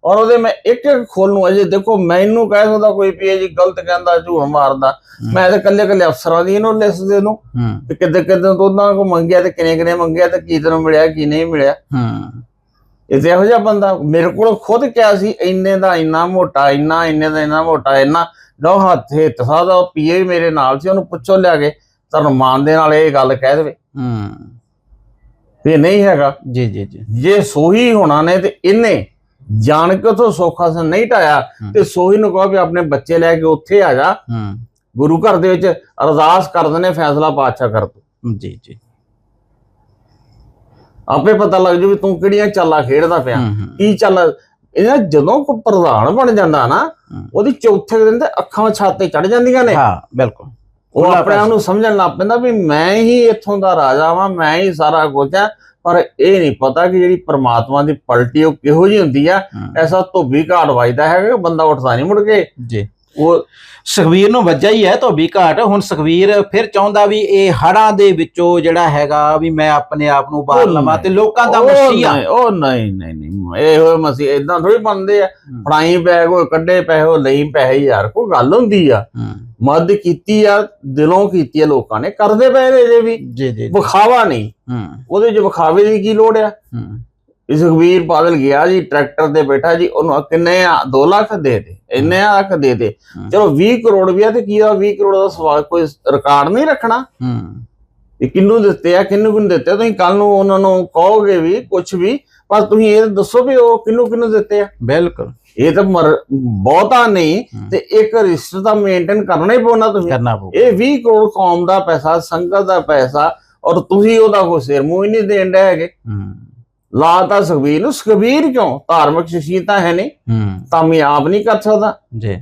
ਔਰ ਉਹਦੇ ਮੈਂ ਇੱਕ ਇੱਕ ਖੋਲ ਨੂੰ ਅਜੇ ਦੇਖੋ ਮੈਨੂੰ ਕਹਿ ਸਕਦਾ ਕੋਈ ਇਹ ਜੀ ਗਲਤ ਕਹਿੰਦਾ ਝੂਠ ਮਾਰਦਾ। ਮੈਂ ਤੇ ਕੱਲੇ ਕੱਲੇ ਅਫਸਰਾਂ ਦੀ ਇਹਨੂੰ ਲਿਸਟ ਦੇ ਦੂੰ। ਹੂੰ ਕਿ ਕਿਤੇ ਕਿਤੇ ਤੋਂ ਉਹਨਾਂ ਕੋ ਮੰਗਿਆ ਤੇ ਕਿਨੇ ਕਿਨੇ ਮੰਗਿਆ ਤੇ ਕੀ ਤੈਨੂੰ ਮਿਲਿਆ ਕੀ ਨਹੀਂ ਮਿਲਿਆ। ਇਹ ਤੇ ਇਹੋ ਜਿਹਾ ਬੰਦਾ ਮੇਰੇ ਕੋਲ ਖੁਦ ਕਿਹਾ ਸੀ ਇੰਨੇ ਦਾ ਇੰਨਾ ਮੋਟਾ ਇੰਨਾ ਇੰਨੇ ਦਾ ਇੰਨਾ ਮੋਟਾ ਇੰਨਾ। ਲੋ ਹੱਥ ਹਿੱਤ ਸਾਦਾ ਪੀਏ ਮੇਰੇ ਨਾਲ ਸੀ ਉਹਨੂੰ ਪੁੱਛੋ ਲਿਆ ਕੇ ਤੁਹਾਨੂੰ ਮਾਨ ਦੇ ਨਾਲ ਇਹ ਗੱਲ ਕਹਿ ਦੇਵੇ। ਹੂੰ। ਇਹ ਨਹੀਂ ਹੈਗਾ। ਜੀ ਜੀ ਜੀ। ਜੇ ਸੋਹੀ ਹੋਣਾ ਨੇ ਤੇ ਇਹਨੇ ਜਾਣ ਕੇ ਉਥੋਂ ਸੋਖਾ ਸਨ ਨਹੀਂ ਟਾਇਆ। ਤੇ ਸੋਹੀ ਨੂੰ ਕਹੋ ਵੀ ਆਪਣੇ ਬੱਚੇ ਲੈ ਕੇ ਉੱਥੇ ਆ ਜਾ। ਹੂੰ। ਗੁਰੂ ਘਰ ਦੇ ਵਿੱਚ ਅਰਦਾਸ ਕਰ ਦਨੇ ਫੈਸਲਾ ਬਾਦਸ਼ਾਹ ਕਰ ਤੂੰ। ਜੀ ਜੀ। ਆਪੇ ਪਤਾ ਲੱਗ ਜੂ ਵੀ ਤੂੰ ਕਿਹੜੀਆਂ ਚਾਲਾਂ ਖੇਡਦਾ ਪਿਆ। ਕੀ ਚੱਲ ਇਹਦਾ ਜਦੋਂ ਕੋਈ ਪ੍ਰਧਾਨ ਬਣ ਜਾਂਦਾ ਨਾ। ਉਹਦੀ ਚੌਥੇ ਦਿਨ ਤੇ ਅੱਖਾਂ ਛਾਤੇ ਚੜ ਜਾਂਦੀਆਂ ਨੇ। ਹਾਂ ਬਿਲਕੁਲ। ਉਹ ਆਪਣੇ ਆਪ ਨੂੰ ਸਮਝਣ ਲੱਗ ਪੈਂਦਾ ਵੀ ਮੈਂ ਹੀ ਇੱਥੋਂ ਦਾ ਰਾਜਾ ਵਾਂ ਮੈਂ ਹੀ ਸਾਰਾ ਕੁਝ ਆ ਪਰ ਇਹ ਨਹੀਂ ਪਤਾ ਕਿ ਜਿਹੜੀ ਪ੍ਰਮਾਤਮਾ ਦੀ ਪਲਟੀ ਉਹ ਕਿਹੋ ਜਿਹੀ ਹੁੰਦੀ ਆ। ਐਸਾ ਧੋਬੀ ਘਾਟ ਵੱਜਦਾ ਹੈਗਾ ਕਿ ਬੰਦਾ ਉੱਠਦਾ ਨਹੀਂ ਮੁੜ ਕੇ। ਜੀ। ਉਹ ਸੁਖਵੀਰ ਨੂੰ ਵੱਜਾ ਹੀ ਹੈ ਧੋਬੀ ਘਾਟ। ਹੁਣ ਸੁਖਵੀਰ ਫਿਰ ਚਾਹੁੰਦਾ ਵੀ ਇਹ ਹੜਾਂ ਦੇ ਵਿੱਚੋਂ ਜਿਹੜਾ ਹੈਗਾ ਵੀ ਮੈਂ ਆਪਣੇ ਆਪ ਨੂੰ ਬਾਹਰ ਲਵਾਂ ਤੇ ਲੋਕਾਂ ਦਾ ਮਸੀਹਾ। ਉਹ ਨਹੀਂ ਨਹੀਂ ਨਹੀਂ। ਇਹ ਹੋਏ ਮਸੀ ਇਦਾਂ ਥੋੜੀ ਬਣਦੇ ਆ। ਫੜਾਈ ਪੈ ਕੋਈ ਕੱਢੇ ਪੈਸੇ ਉਹ ਲਈ ਪੈਸੇ ਯਾਰ ਕੋਈ ਗੱਲ ਹੁੰਦੀ ਆ। ਮਦਦ ਕੀਤੀ ਆ ਦਿਲੋਂ ਕੀਤੀ ਆ ਲੋਕਾਂ ਨੇ। ਕਰਦੇ ਪਏ ਨੇ ਜੇ ਵੀ। ਜੀ ਜੀ। ਵਿਖਾਵਾ ਨਹੀਂ। ਉਹਦੇ ਚ ਵਿਖਾਵੇ ਦੀ ਕੀ ਲੋੜ ਆ? ਸੁਖਬੀਰ ਬਾਦਲ ਗਿਆ ਜੀ ਟਰੈਕਟਰ ਤੇ ਬੈਠਾ ਜੀ ਉਹਨੂੰ ਕਿੰਨੇ ਆ? 2 ਲੱਖ ਦੇ ਦੇ ਇੰਨੇ ਲੱਖ ਦੇ ਦੇ। ਚਲੋ 20 ਕਰੋੜ ਵੀ ਆ ਤੇ ਕੀ ਆ 20 ਕਰੋੜ ਦਾ ਸਵਾਲ ਕੋਈ ਰਿਕਾਰਡ ਨਹੀਂ ਰੱਖਣਾ। ਹਮ, ਇਹ ਕਿੰਨੂੰ ਦਿੱਤੇ ਆ ਕਿੰਨੂੰ ਕਿੰਨੂੰ ਦਿੱਤੇ ਆ? ਤੁਸੀਂ ਕੱਲ ਨੂੰ ਉਹਨਾਂ ਨੂੰ ਕਹੋਗੇ ਵੀ ਕੁਝ ਵੀ ਪਰ ਤੁਸੀਂ ਇਹ ਦੱਸੋ ਵੀ ਉਹ ਕਿੰਨੂੰ ਕਿੰਨੂੰ ਦਿੱਤੇ ਆ। ਬਿਲਕੁਲ। ਇਹ ਤਾਂ ਬਹੁਤਾ ਨਹੀਂ। ਤੇ ਇੱਕ ਰਿਸ਼ਤਾ ਤਾਂ ਮੇਨਟੇਨ ਕਰਨਾ ਹੀ ਪਊਣਾ ਤੁਸੀਂ। ਕਰਨਾ ਪਊ। ਇਹ 20 ਕਰੋੜ ਕੌਮ ਦਾ ਪੈਸਾ ਸੰਗਤ ਦਾ ਪੈਸਾ ਔਰ ਤੁਸੀਂ ਉਹਦਾ ਕੋਈ ਸਿਰ ਮੂੰਹ ਹੀ ਨਹੀਂ ਦੇਣ ਡਏ ਹੈਗੇ। ਹਮ, ਲਾਤਾ ਸੁਖਬੀਰ ਨੂੰ ਸੁਖਬੀਰ ਕਿਉਂ? ਧਾਰਮਿਕ ਸ਼ਖਸੀਅਤਾਂ ਹੈ ਨਹੀਂ ਹਮ, ਧਾਮੀ ਆਪ ਨਹੀਂ ਕਰ ਸਕਦਾ।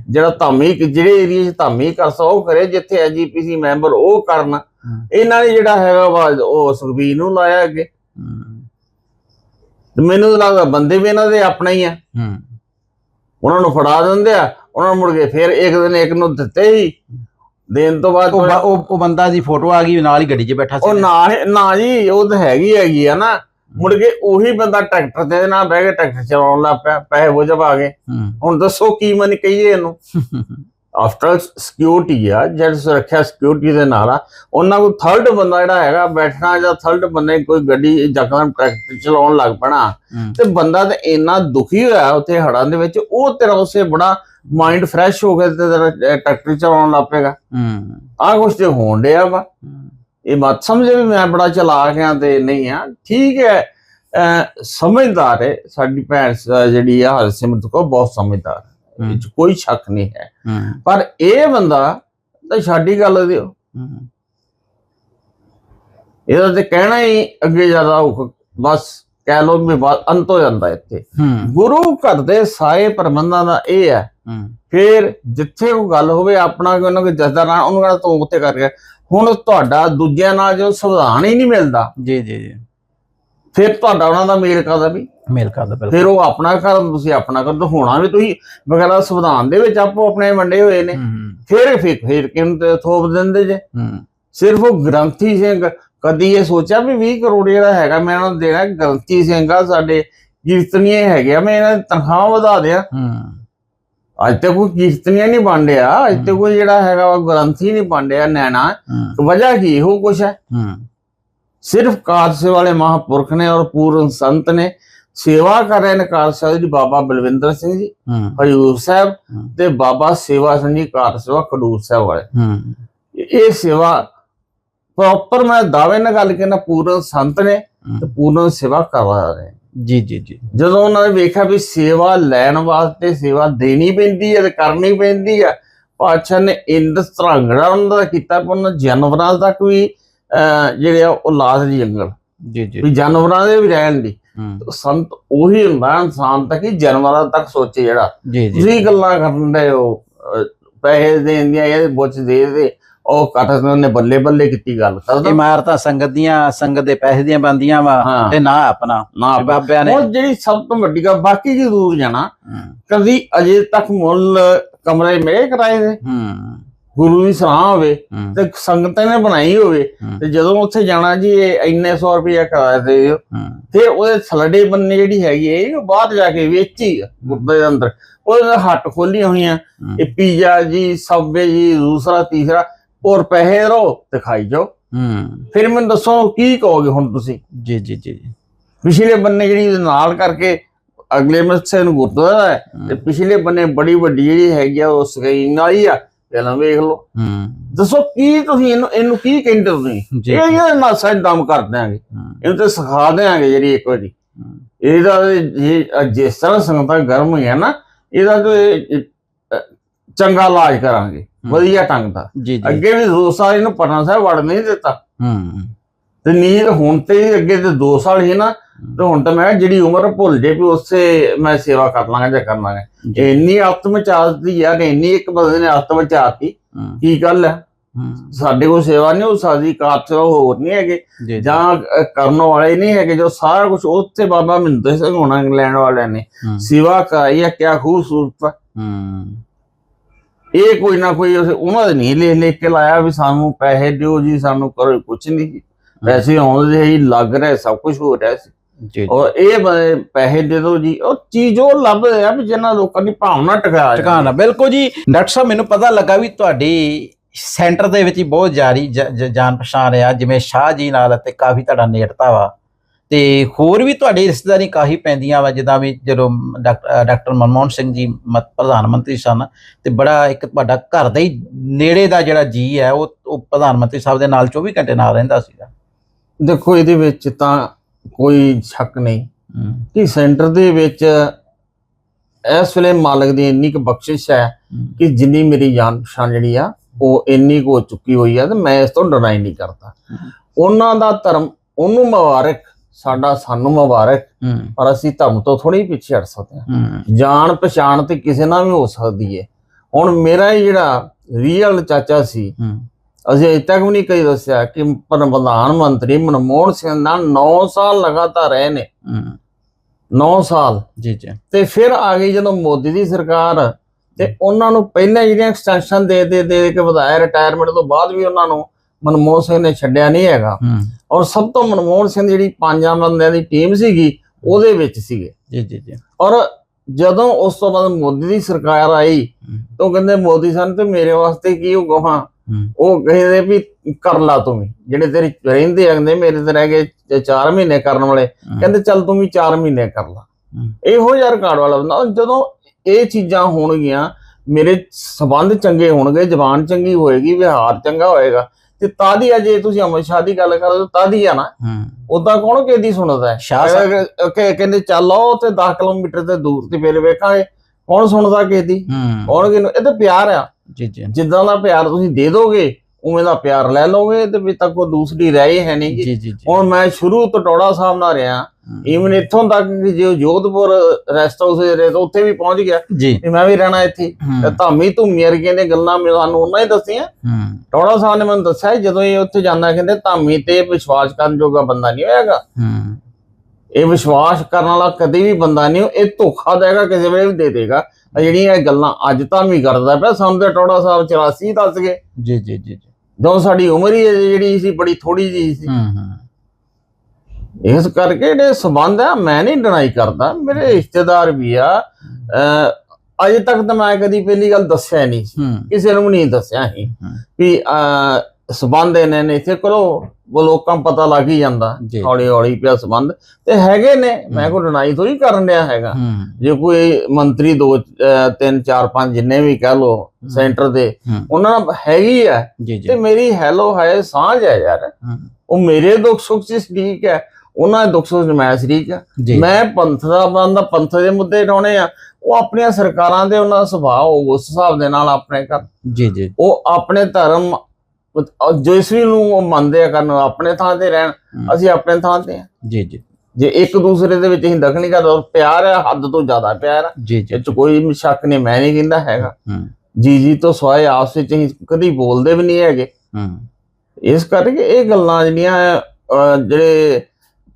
ਜਿਹੜਾ ਧਾਮੀ ਜਿਹੜੇ ਏਰੀਆ 'ਚ ਧਾਮੀ ਕਰ ਸਕਦਾ ਉਹ ਕਰੇ ਜਿੱਥੇ ਐਜੀਪੀਸੀ ਮੈਂਬਰ ਉਹ ਕਰਨ। ਇਹਨਾਂ ਨੇ ਜਿਹੜਾ ਹੈਗਾ ਉਹ ਸੁਖਬੀਰ ਨੂੰ ਲਾਇਆ ਅੱਗੇ। ਤੇ ਮੈਨੂੰ ਤਾਂ ਲੱਗਦਾ ਬੰਦੇ ਵੀ ਇਹਨਾਂ ਦੇ ਆਪਣੇ ਹੀ ਆ। ਉਹਨਾਂ ਨੂੰ ਫੜਾ ਦਿੰਦੇ ਆ ਉਹਨਾਂ ਨੂੰ ਮੁੜ ਕੇ ਫਿਰ ਇੱਕ ਦਿਨ ਇੱਕ ਨੂੰ ਦਿੱਤੇ ਹੀ। ਦੇਣ ਤੋਂ ਬਾਅਦ ਉਹ ਉਹ ਉਹ ਬੰਦਾ ਦੀ ਫੋਟੋ ਆ ਗਈ ਨਾਲ ਹੀ ਗੱਡੀ 'ਚ ਬੈਠਾ ਉਹ ਸੀ ਨਾ ਨਾ ਜੀ ਉਹ ਤਾਂ ਹੈਗੀ ਹੈਗੀ ਆ ਨਾ। ਮੁੜ ਕੇ ਉਹੀ ਬੰਦਾ ਟਰੈਕਟਰ ਤੇ ਇਹਦੇ ਨਾਲ ਬਹਿ ਕੇ ਟਰੈਕਟਰ ਚਲਾਉਣ ਲੱਗ ਪਿਆ ਪੈਸੇ ਬੁਝਬ ਆ ਗਏ ਹੁਣ ਦੱਸੋ ਕੀ ਮਨ ਕਹੀਏ ਇਹਨੂੰ? [laughs] ਆਫਟਰ ਸਿਕਿਉਰਿਟੀ ਆ ਜਦ ਸੁਰੱਖਿਆ ਸਿਕਿਉਰਿਟੀ ਦੇ ਨਾਲ ਆ ਉਹਨਾਂ ਕੋਲ ਥਰਡ ਬੰਦਾ ਜਿਹੜਾ ਹੈਗਾ ਬੈਠਣਾ ਜਾਂ ਥਰਡ ਬੰਦੇ ਕੋਈ ਗੱਡੀ ਜਕਦਮ ਟਰੈਕਟਰ ਚਲਾਉਣ ਲੱਗ ਪਣਾ ਤੇ ਬੰਦਾ ਤੇ ਇੰਨਾ ਦੁਖੀ ਹੋਇਆ ਉੱਥੇ ਹੜਾਂ ਦੇ ਵਿੱਚ ਉਹ ਤੇਰਾ ਉਸੇ ਬੜਾ ਮਾਈਂਡ ਫਰੈਸ਼ ਹੋ ਗਿਆ ਤੇ ਟਰੈਕਟਰ ਚਲਾਉਣ ਲੱਗ ਪਏਗਾ। ਹਮ, ਆਹ ਕੁਛ ਤੇ ਹੋਣ ਡਿਆ ਵਾ। ਇਹ ਮਤ ਸਮਝੇ ਵੀ ਮੈਂ ਬੜਾ ਚਲਾਕ ਆ ਤੇ ਨਹੀਂ ਆ ਠੀਕ ਹੈ ਸਮਝਦਾਰ ਹੈ। ਸਾਡੀ ਭੈਣ ਜਿਹੜੀ ਆ ਹਰਸਿਮਰਤ ਕੋ ਬਹੁਤ ਸਮਝਦਾਰ ਹੈ। ਇਹ 'ਚ ਕੋਈ ਸ਼ੱਕ ਨਹੀਂ ਹੈ। ਪਰ ਇਹ ਬੰਦਾ ਤਾਂ ਸਾਡੀ ਗੱਲ ਦਿਓ। ਇਹਦਾ ਤੇ ਕਹਿਣਾ ਹੀ ਅੱਗੇ ਜ਼ਿਆਦਾ ਬਸ ਕਹਿ ਲੋ ਵੀ ਅੰਤ ਹੋ ਜਾਂਦਾ ਇੱਥੇ। ਗੁਰੂ ਘਰ ਦੇ ਸਾਰੇ ਪ੍ਰਬੰਧਾਂ ਦਾ ਇਹ ਹੈ। ਫਿਰ ਜਿੱਥੇ ਕੋਈ ਗੱਲ ਹੋਵੇ ਆਪਣਾ ਉਹਨਾਂ ਕੋਈ ਜਸਦਾ ਨਾ ਉਹਨੂੰ ਕਹਿੰਦਾ ਤੂੰ ਕਰ ਗਿਆ। ਹੁਣ ਤੁਹਾਡਾ ਦੂਜਿਆਂ ਨਾਲ ਜੋ ਸੰਵਿਧਾਨ ਹੀ ਨਹੀਂ ਮਿਲਦਾ ਜੀ ਜੀ ਜੀ। ਫਿਰ ਤੁਹਾਡਾ ਉਹਨਾਂ ਦਾ ਮੇਲ ਕਰਦਾ ਵੀ? ਮੇਲ ਕਰਦਾ ਬਿਲਕੁਲ। ਫਿਰ ਉਹ ਆਪਣਾ ਕਰਨ ਤੁਸੀਂ ਆਪਣਾ ਕਰ ਦੋ ਹੋਣਾ ਵੀ ਤੁਸੀਂ। ਬਗੈਰਾ ਸੰਵਿਧਾਨ ਦੇ ਵਿੱਚ ਆਪੋ ਆਪਣੇ ਵੰਡੇ ਹੋਏ ਨੇ। ਫਿਰ ਫਿਰ ਫਿਰ ਕਿਉਂ ਤੇ ਥੋਪ ਦਿੰਦੇ ਜੇ? ਸਿਰਫ ਉਹ ਗ੍ਰੰਥੀ ਸਿੰਘ ਕਦੀ ਇਹ ਸੋਚਿਆ ਵੀ 20 ਕਰੋੜ ਜਿਹੜਾ ਹੈਗਾ ਮੈਂ ਉਹਨਾਂ ਨੂੰ ਦੇਣਾ ਗ੍ਰੰਥੀ ਸਿੰਘ ਆ ਸਾਡੇ ਕੀਰਤਨੀਏ ਹੈਗੇ ਆ ਮੈਂ ਇਹਨਾਂ ਦੀ ਤਨਖਾਹ ਵਧਾ ਦਿਆਂ। ਅੱਜ ਤੱਕ ਕੋਈ ਕੀਰਤਨੀਆ ਨਹੀਂ ਬਣਿਆ ਅੱਜ ਤੱਕ ਕੋਈ ਜਿਹੜਾ ਹੈਗਾ ਉਹ ਗ੍ਰੰਥੀ ਨਹੀਂ ਬਣਿਆ ਨੈਣਾ। ਵਜ੍ਹਾ ਕੀ? ਇਹੋ ਕੁਛ ਹੈ। ਸਿਰਫ ਕਾਰਸੇ ਵਾਲੇ ਮਹਾਪੁਰਖ ਨੇ ਔਰ ਪੂਰਨ ਸੰਤ ਨੇ ਸੇਵਾ ਕਰ ਰਹੇ ਨੇ ਕਾਰਸੇ ਦੀ। ਬਾਬਾ ਬਲਵਿੰਦਰ ਸਿੰਘ ਜੀ ਹਜੂਰ ਸਾਹਿਬ। ਤੇ ਬਾਬਾ ਸੇਵਾ ਸਿੰਘ ਜੀ ਕਾਰਸੇਵਾ ਖਡੂਰ ਸਾਹਿਬ ਵਾਲੇ। ਇਹ ਸੇਵਾ ਪ੍ਰੋਪਰ ਮੈਂ ਦਾਅਵੇ ਨਾਲ ਗੱਲ ਕਰਨਾ ਪੂਰਨ ਸੰਤ ਨੇ ਤੇ ਪੂਰਨ ਸੇਵਾ ਕਰਵਾ ਰਹੇ ਜੀ ਜੀ ਜੀ। ਜਦੋਂ ਉਹਨਾਂ ਨੇ ਵੇਖਿਆ ਵੀ ਸੇਵਾ ਲੈਣ ਵਾਸਤੇ ਸੇਵਾ ਦੇਣੀ ਪੈਂਦੀ ਹੈ ਤੇ ਕਰਨੀ ਪੈਂਦੀ ਹੈ ਪਾਤਸ਼ਾਹ ਨੇ ਇੰਦ ਧਰਾਂਗੜਾ ਉਹਨਾਂ ਦਾ ਕੀਤਾ ਪਰ ਉਹਨਾਂ ਜਾਨਵਰਾਂ ਤੱਕ ਵੀ ਜਿਹੜੇ ਆ ਉਹ ਲਾਸ ਦੀ ਜੰਗਲ। ਜੀ ਜੀ। ਵੀ ਜਾਨਵਰਾਂ ਦੇ ਵੀ ਰਹਿਣ ਦੀ। ਸੰਤ ਉਹੀ ਹੁੰਦਾ ਇਨਸਾਨ ਤੱਕ ਹੀ ਜਾਨਵਰਾਂ ਤੱਕ ਸੋਚੇ ਜਿਹੜਾ। ਤੁਸੀਂ ਗੱਲਾਂ ਕਰਨ ਦੇ ਹੋ ਅਹ, ਪੈਸੇ ਦੇਣ ਦੀਆਂ ਇਹ ਬੁੱਝ ਦੇ ਦੇ ਉਹ ਕੱਟ ਨੇ ਬੱਲੇ ਬੱਲੇ ਕੀਤੀ ਗੱਲ ਕਰਦਾ ਇਮਾਰਤਾਂ ਸੰਗਤ ਦੀਆਂ ਸੰਗਤ ਦੇ ਪੈਸੇ ਦੀਆਂ ਬੰਦੀਆਂ ਵਾ ਹਾਂ। ਤੇ ਨਾ ਆਪਣਾ ਨਾ ਤੇ ਬਾਬਿਆਂ ਨੇ ਹੁਣ ਜਿਹੜੀ ਸਭ ਤੋਂ ਵੱਡੀ ਗੱਲ ਬਾਕੀ ਜੀ ਦੂਰ ਜਾਣਾ? ਕਦੀ ਅਜੇ ਤੱਕ ਮੁੱਲ ਕਮਰੇ ਮੇਰੇ ਕਿਰਾਏ ਦੇ? ਗੁਰੂ ਦੀ ਸਲਾਹ ਹੋਵੇ ਤੇ ਸੰਗਤਾਂ ਨੇ ਬਣਾਈ ਹੋਵੇ ਤੇ ਜਦੋਂ ਉੱਥੇ ਜਾਣਾ ਜੀ ਇਹ ਇੰਨੇ 100 ਰੁਪਏ ਕਿਰਾਇਆ ਦੇ ਦਿਓ। ਫਿਰ ਉਹਦੇ ਥਲੜੇ ਬੰਨੇ ਜਿਹੜੀ ਹੈਗੀ ਹੈ ਇਹ ਬਾਹਰ ਜਾ ਕੇ ਵੇਚੀ ਆ ਗੁਰਦੇ ਦੇ ਅੰਦਰ। ਉਹਦੇ ਹੱਟ ਖੋਲੀਆਂ ਹੋਈਆਂ। ਇਹ ਪੀਜ਼ਾ ਜੀ ਸਬਵੇ ਜੀ ਦੂਸਰਾ ਤੀਸਰਾ ਔਰ ਪੈਸੇ ਰੋ ਤੇ ਖਾਈ ਜਾਓ। ਹਮ, ਫਿਰ ਮੈਨੂੰ ਦੱਸੋ ਕੀ ਕਹੋਗੇ ਹੁਣ ਤੁਸੀਂ? ਜੀ ਜੀ ਜੀ। ਪਿਛਲੇ ਬੰਨੇ ਜਿਹੜੀ ਨਾਲ ਕਰਕੇ ਅਗਲੇ ਮੱਸੇ ਨੂੰ ਗੁਰਦੁਆਰਾ ਹੈ ਤੇ ਪਿਛਲੇ ਬੰਨੇ ਬੜੀ ਵੱਡੀ ਜਿਹੜੀ ਹੈਗੀ ਆ ਉਹ ਸਕਰੀਨ ਵਾਲੀ ਆ ਪਹਿਲਾਂ ਵੇਖ ਲਓ। ਹਮ, ਦੱਸੋ ਕੀ ਤੁਸੀਂ ਇਹਨੂੰ ਇਹਨੂੰ ਕੀ ਕਹਿੰਦੇ ਹੋ ਤੁਸੀਂ? ਇਹ ਨਾਲ ਸਾਡ ਦਮ ਕਰ ਦਿਆਂਗੇ। ਇਹਨੂੰ ਤੇ ਸਿਖਾ ਦਿਆਂਗੇ ਜਿਹੜੀ ਇੱਕ ਵਾਰੀ। ਇਹਦਾ ਜੇ ਜਿਸ ਤਰ੍ਹਾਂ ਸੰਗਤਾਂ ਗਰਮ ਹੋਈਆਂ ਨਾ ਇਹਦਾ ਤੇ ਚੰਗਾ ਇਲਾਜ ਕਰਾਂਗੇ। ਵਧੀਆ ਢੰਗ ਦਾ। ਜੀ ਜੀ। ਅੱਗੇ ਵੀ ਦੋ ਸਾਲ ਇਹਨੂੰ ਪਟਨਾ ਸਾਹਿਬ ਵੜ ਨਹੀਂ ਦਿੱਤਾ। ਹਮ, ਤੇ ਨੀਂਦ ਹੁਣ ਤੇ ਹੀ ਅੱਗੇ ਤੇ 2 ਸਾਲ ਹੀ ਨਾ ਤੇ ਹੁਣ ਤਾਂ ਮੈਂ ਜਿਹੜੀ ਉਮਰ ਭੁੱਲ ਜੇ ਵੀ ਉਸੇ ਮੈਂ ਸੇਵਾ ਕਰ ਲਾਂਗਾ ਜਾਂ ਕਰ ਲਾਂਗਾ। ਇੰਨੀ ਆਤਮ ਚਾਹਤੀ ਆ ਕਿ ਇੰਨੀ ਇੱਕ ਬੰਦੇ ਨੇ ਆਤਮ ਚਾਹਤੀ ਹੂੰ, ਕੀ ਗੱਲ ਹੈ? ਹੂੰ, ਸਾਡੇ ਕੋਲ ਸੇਵਾ ਨਹੀਂ ਹੋ ਸਕਦੀ ਕਾਤ ਹੋਰ ਨਹੀਂ ਹੈਗੇ। ਜੀ ਕਰਨ ਵਾਲੇ ਨਹੀਂ ਹੈਗੇ ਜੋ ਸਾਰਾ ਕੁਝ ਉੱਥੇ ਬਾਬਾ ਮਿੰਦਰ ਸਿੰਘ ਹੋਣਾ ਇੰਗਲੈਂਡ ਵਾਲਿਆਂ ਨੇ। ਹੂੰ, ਸੇਵਾ ਕਰਾਈ ਹੈ ਕਿਆ ਖੂਬਸੂਰਤ ਹੈ। ਇਹ ਕੋਈ ਨਾ ਕੋਈ ਉਹਨਾਂ ਦੇ ਨਹੀਂ ਲਿਖ ਲਿਖ ਕੇ ਲਾਇਆ ਵੀ ਸਾਨੂੰ ਪੈਸੇ ਦਿਓ ਜੀ ਸਾਨੂੰ ਕਰੋ ਕੁਝ ਨਹੀਂ ਪੈਸੇ ਆਉਂਦੇ ਹੀ ਲੱਗ ਰਿਹਾ ਸਭ ਕੁਝ ਹੋ ਰਿਹਾ ਸੀ ਜੀ। ਔਰ ਇਹ ਪੈਸੇ ਦੇ ਦਿਓ ਜੀ ਉਹ ਚੀਜ਼ ਉਹ ਲੱਭ ਰਿਹਾ ਵੀ ਜਿਹਨਾਂ ਲੋਕਾਂ ਦੀ ਭਾਵਨਾ ਟਿਕਾ। ਟਿਕਾਣਾ ਬਿਲਕੁਲ ਜੀ ਡਾਕਟਰ ਸਾਹਿਬ ਮੈਨੂੰ ਪਤਾ ਲੱਗਾ ਵੀ ਤੁਹਾਡੀ ਸੈਂਟਰ ਦੇ ਵਿੱਚ ਹੀ ਬਹੁਤ ਜਾਰੀ ਜਾਣ ਪਛਾਣ ਆ ਜਿਵੇਂ ਸ਼ਾਹ ਜੀ ਨਾਲ ਅਤੇ ਕਾਫੀ ਤੁਹਾਡਾ ਨੇੜਤਾ ਵਾ ਤੇ ਹੋਰ ਵੀ ਤੁਹਾਡੀ ਰਿਸ਼ਤੇਦਾਰੀ ਕਾਫੀ ਪੈਂਦੀਆਂ ਵਾ? ਜਿੱਦਾਂ ਵੀ ਜਦੋਂ ਡਾਕਟਰ ਮਨਮੋਹਨ ਸਿੰਘ ਜੀ ਪ੍ਰਧਾਨ ਮੰਤਰੀ ਸਨ ਤੇ ਬੜਾ ਇੱਕ ਤੁਹਾਡਾ ਘਰ ਦਾ ਹੀ ਨੇੜੇ ਦਾ ਜਿਹੜਾ ਜੀ ਹੈ ਉਹ ਉਹ ਪ੍ਰਧਾਨ ਮੰਤਰੀ ਸਾਹਿਬ ਦੇ ਨਾਲ 24 ਘੰਟੇ ਨਾਲ ਰਹਿੰਦਾ ਸੀਗਾ। ਦੇਖੋ ਇਹਦੇ ਵਿੱਚ ਤਾਂ ਕੋਈ ਸ਼ੱਕ ਨਹੀਂ ਕਿ ਸੈਂਟਰ ਦੇ ਵਿੱਚ ਇਸ ਵੇਲੇ ਮਾਲਕ ਦੀ ਇੰਨੀ ਕੁ ਬਖਸ਼ਿਸ਼ ਹੈ ਕਿ ਜਿੰਨੀ ਮੇਰੀ ਜਾਨ ਪਛਾਣ ਜਿਹੜੀ ਆ ਉਹ ਇੰਨੀ ਕੁ ਹੋ ਚੁੱਕੀ ਹੋਈ ਆ ਤੇ ਮੈਂ ਇਸ ਤੋਂ ਡਰਾਈ ਨਹੀਂ ਕਰਦਾ। ਉਹਨਾਂ ਦਾ ਧਰਮ ਉਹਨੂੰ ਮੁਬਾਰਕ ਸਾਡਾ ਸਾਨੂੰ ਮੁਬਾਰਕ ਪਰ ਅਸੀਂ ਧਰਮ ਤੋਂ ਥੋੜੀ ਪਿੱਛੇ ਹਟ ਸਕਦੇ ਹਾਂ। ਜਾਣ ਪਛਾਣ ਤੇ ਕਿਸੇ ਨਾਲ ਵੀ ਹੋ ਸਕਦੀ ਹੈ ਹੁਣ ਮੇਰਾ ਹੀ ਜਿਹੜਾ ਰੀਅਲ ਚਾਚਾ ਸੀ ਅਸੀਂ ਅਜੇ ਤੱਕ ਵੀ ਨਹੀਂ ਕਈ ਦੱਸਿਆ ਕਿ ਪ੍ਰਧਾਨ ਮੰਤਰੀ ਮਨਮੋਹਨ ਸਿੰਘ ਨਾਲ 9 ਸਾਲ ਲਗਾਤਾਰ ਰਹੇ ਨੇ। ਹੂੰ, 9 ਸਾਲ। ਜੀ ਜੀ। ਤੇ ਫਿਰ ਆ ਗਈ ਜਦੋਂ ਮੋਦੀ ਦੀ ਸਰਕਾਰ ਤੇ ਉਹਨਾਂ ਨੂੰ ਪਹਿਲਾਂ ਜਿਹੜੀਆਂ ਐਕਸਟੈਂਸ਼ਨ ਦੇ ਦੇ ਦੇ ਕੇ ਵਧਾਇਆ ਰਿਟਾਇਰਮੈਂਟ ਤੋਂ ਬਾਅਦ ਵੀ ਉਹਨਾਂ ਨੂੰ ਮਨਮੋਹਨ ਸਿੰਘ ਨੇ ਛੱਡਿਆ ਨਹੀਂ ਹੈਗਾ। ਔਰ ਸਭ ਤੋਂ ਮਨਮੋਹਨ ਸਿੰਘ ਜਿਹੜੀ ਪੰਜਾਂ ਬੰਦਿਆਂ ਦੀ ਟੀਮ ਸੀਗੀ ਉਹਦੇ ਵਿੱਚ ਸੀਗੇ। ਜੀ ਜੀ ਜੀ। ਔਰ ਜਦੋਂ ਉਸ ਤੋਂ ਬਾਅਦ ਮੋਦੀ ਦੀ ਸਰਕਾਰ ਆਈ ਤਾਂ ਉਹ ਕਹਿੰਦੇ ਮੋਦੀ ਸਾਹਿਬ ਤੇ ਮੇਰੇ ਵਾਸਤੇ ਕੀ ਹੁਕਮਾਂ ਹੂੰ, ਉਹ ਕਹਿੰਦੇ ਵੀ ਕਰ ਲਾ ਤੂੰ ਵੀ। ਜਿਹੜੇ ਤੇਰੇ ਰਹਿੰਦੇ ਆਂਦੇ ਮੇਰੇ ਤੇ ਰਹਿ ਗਏ 4 ਮਹੀਨੇ ਕਰਨ ਵਾਲੇ। ਕਹਿੰਦੇ ਚੱਲ ਤੂੰ ਵੀ 4 ਮਹੀਨੇ ਕਰ ਲਾ। ਇਹੋ ਜਿਹਾ ਰਿਕਾਰਡ ਵਾਲਾ ਬੰਦਾ। ਜਦੋਂ ਇਹ ਚੀਜ਼ਾਂ ਹੋਣਗੀਆਂ ਮੇਰੇ ਸਬੰਧ ਚੰਗੇ ਹੋਣਗੇ ਜ਼ਬਾਨ ਚੰਗੀ ਹੋਏਗੀ ਵਿਹਾਰ ਚੰਗਾ ਹੋਏਗਾ ਤੇ ਤਾਦੀ ਆ ਜੇ ਤੁਸੀਂ ਅਮਰ ਸ਼ਾਹ ਦੀ ਗੱਲ ਕਰਦੇ ਹੋ ਤਾਦੀ ਆ ਨਾ। ਹੂੰ, ਉਦਾਂ ਕੌਣ ਕਿਹਦੀ ਸੁਣਦਾ ਹੈ? ਸ਼ਾਹ ਕਹਿੰਦੇ ਚੱਲ ਆਓ ਤੇ 10 ਕਿਲੋਮੀਟਰ ਤੇ ਦੂਰ ਤੇ ਫਿਰ ਵੇਖਾਂਗੇ ਕੌਣ ਸੁਣਦਾ ਕਿਹਦੀ ਹੂੰ, ਕੌਣ ਕਿਹਨੂੰ? ਇਹ ਤਾਂ ਪਿਆਰ ਆ। ਜੀ ਜੀ। ਜਿੱਦਾਂ ਦਾ ਪਿਆਰ ਤੁਸੀਂ ਦੇ ਦੋਗੇ ਉਵੇਂ ਦਾ ਪਿਆਰ ਲੈ ਲਓਗੇ ਤੇ ਵੀ ਤੱਕ ਉਹ ਦੂਸਰੀ ਰਹਿ ਹੀ ਹੈ ਨਹੀਂ ਹੁਣ ਮੈਂ ਸ਼ੁਰੂ ਤੋਂ ਟੋੜਾ ਸਾਹਿਬ ਨਾਲ ਰਿਹਾ ਈਵਨ ਇੱਥੋਂ ਤੱਕ ਕਿ ਜੇ ਜੋਧਪੁਰ ਰੈਸਟ ਹਾਊਸ ਦੇ ਰਹੇ ਤਾਂ ਉੱਥੇ ਵੀ ਪਹੁੰਚ ਗਿਆ ਜੀ। ਤੇ ਮੈਂ ਵੀ ਰਹਿਣਾ ਇੱਥੇ। ਤੇ ਧਾਮੀ ਧੂਮੀ ਵਰਗੀਆਂ ਦੀਆਂ ਗੱਲਾਂ ਮੈਂ ਸਾਨੂੰ ਉਹਨਾਂ ਹੀ ਦੱਸੀਆਂ। ਟੋੜਾ ਸਾਹਿਬ ਨੇ ਮੈਨੂੰ ਦੱਸਿਆ ਜਦੋਂ ਇਹ ਉੱਥੇ ਜਾਂਦਾ ਕਹਿੰਦੇ ਧਾਮੀ ਤੇ ਵਿਸ਼ਵਾਸ ਕਰਨ ਜੋਗਾ ਬੰਦਾ ਨਹੀਂ ਹੋਏਗਾ ਇਹ ਵਿਸ਼ਵਾਸ ਕਰਨ ਵਾਲਾ ਕਦੇ ਵੀ ਬੰਦਾ ਨਹੀਂ ਇਹ ਧੋਖਾ ਦੇਗਾ ਕਿਸੇ ਵੇਲੇ ਵੀ ਦੇ ਦੇਗਾ। ਜਿਹੜੀਆਂ ਇਹ ਗੱਲਾਂ ਅੱਜ ਧਾਮੀ ਕਰਦਾ ਪਿਆ ਸਾਨੂੰ ਤੇ ਟੋੜਾ ਸਾਹਿਬ 84 ਦੱਸ ਗਏ। ਜੀ ਜੀ ਜੀ ਜੀ। ਜਦੋਂ ਸਾਡੀ ਉਮਰ ਹੀ ਜਿਹੜੀ ਸੀ ਬੜੀ ਥੋੜੀ ਜਿਹੀ ਸੀ। ਹੂੰ ਹੂੰ। ਇਸ ਕਰਕੇ ਜਿਹੜੇ ਸਬੰਧ ਆ ਮੈਂ ਨਹੀਂ ਡਿਨਾਈ ਕਰਦਾ ਮੇਰੇ ਰਿਸ਼ਤੇਦਾਰ ਵੀ ਆ ਅਜੇ ਤੱਕ ਤਾਂ ਮੈਂ ਕਦੀ ਪਹਿਲੀ ਗੱਲ ਦੱਸਿਆ ਨਹੀਂ ਹੂੰ। ਕਿਸੇ ਨੂੰ ਨਹੀਂ ਦੱਸਿਆ ਹੂੰ। ਵੀ ਸਬੰਧ ਇਹਨੇ ਨੇ ਇੱਥੇ ਕਰੋ ਉਹ ਲੋਕਾਂ ਪਤਾ ਲੱਗ ਹੀ ਜਾਂਦਾ ਹੌਲੀ ਹੌਲੀ ਪਿਆ ਸਬੰਧ। ਤੇ ਹੈਗੇ ਨੇ ਮੈਂ ਕੋਈ ਡਿਨਾਈ ਥੋੜੀ ਕਰਨ ਡਿਆ ਹੈਗਾ। ਹੂੰ। ਜੇ ਕੋਈ ਮੰਤਰੀ ਦੋ ਤਿੰਨ ਚਾਰ ਪੰਜ ਜਿੰਨੇ ਵੀ ਕਹਿ ਲੋ ਸੈਂਟਰ ਦੇ ਹੂੰ। ਉਹਨਾਂ ਨਾਲ ਹੈਗੀ ਆ। ਤੇ ਮੇਰੀ ਹੈਲੋ ਹਾਏ ਸਾਂਝ ਹੈ ਯਾਰ। ਹੂੰ, ਉਹ ਮੇਰੇ ਦੁੱਖ ਸੁੱਖ ਚ ਸ਼ਰੀਕ ਹੈ। ਉਹਨਾਂ ਦੇ ਦੁੱਖ ਸੁੱਖ ਚ ਮੈਂ ਸ਼ਰੀਕ ਆ। ਮੈਂ ਪੰਥ ਦਾ ਬੰਦਾ ਪੰਥ ਦੇ ਮੁੱਦੇ ਉਠਾਉਣੇ ਆ। ਉਹ ਆਪਣੀਆਂ ਸਰਕਾਰਾਂ ਦੇ ਉਹਨਾਂ ਦਾ ਸੁਭਾਅ ਉਹ ਉਸ ਹਿਸਾਬ ਦੇ ਨਾਲ ਆਪਣੇ ਕਰ ਜੀ ਜੀ। ਉਹ ਆਪਣੇ ਧਰਮ ਜਿਸ ਵੀ ਨੂੰ ਉਹ ਮੰਨਦੇ ਆ ਕਰਨ ਆਪਣੇ ਥਾਂ ਤੇ ਰਹਿਣ ਅਸੀਂ ਆਪਣੇ ਥਾਂ ਤੇ ਆ। ਜੀ ਜੀ। ਜੇ ਇੱਕ ਦੂਸਰੇ ਦੇ ਵਿੱਚ ਅਸੀਂ ਦਖਲ ਨਹੀਂ ਕਰਦੇ ਔਰ ਪਿਆਰ ਹੈ ਹੱਦ ਤੋਂ ਜ਼ਿਆਦਾ ਪਿਆਰ ਹੈ ਜੀ ਜੀ। ਇਹ ਚ ਕੋਈ ਸ਼ੱਕ ਨਹੀਂ ਮੈਂ ਨਹੀਂ ਕਹਿੰਦਾ ਹੈਗਾ। ਜੀ ਜੀ ਤੋਂ ਸਵਾਏ ਆਪਸ ਵਿੱਚ ਅਸੀਂ ਕਦੀ ਬੋਲਦੇ ਵੀ ਨਹੀਂ ਹੈਗੇ। ਇਸ ਕਰਕੇ ਇਹ ਗੱਲਾਂ ਜਿਹੜੀਆਂ ਜਿਹੜੇ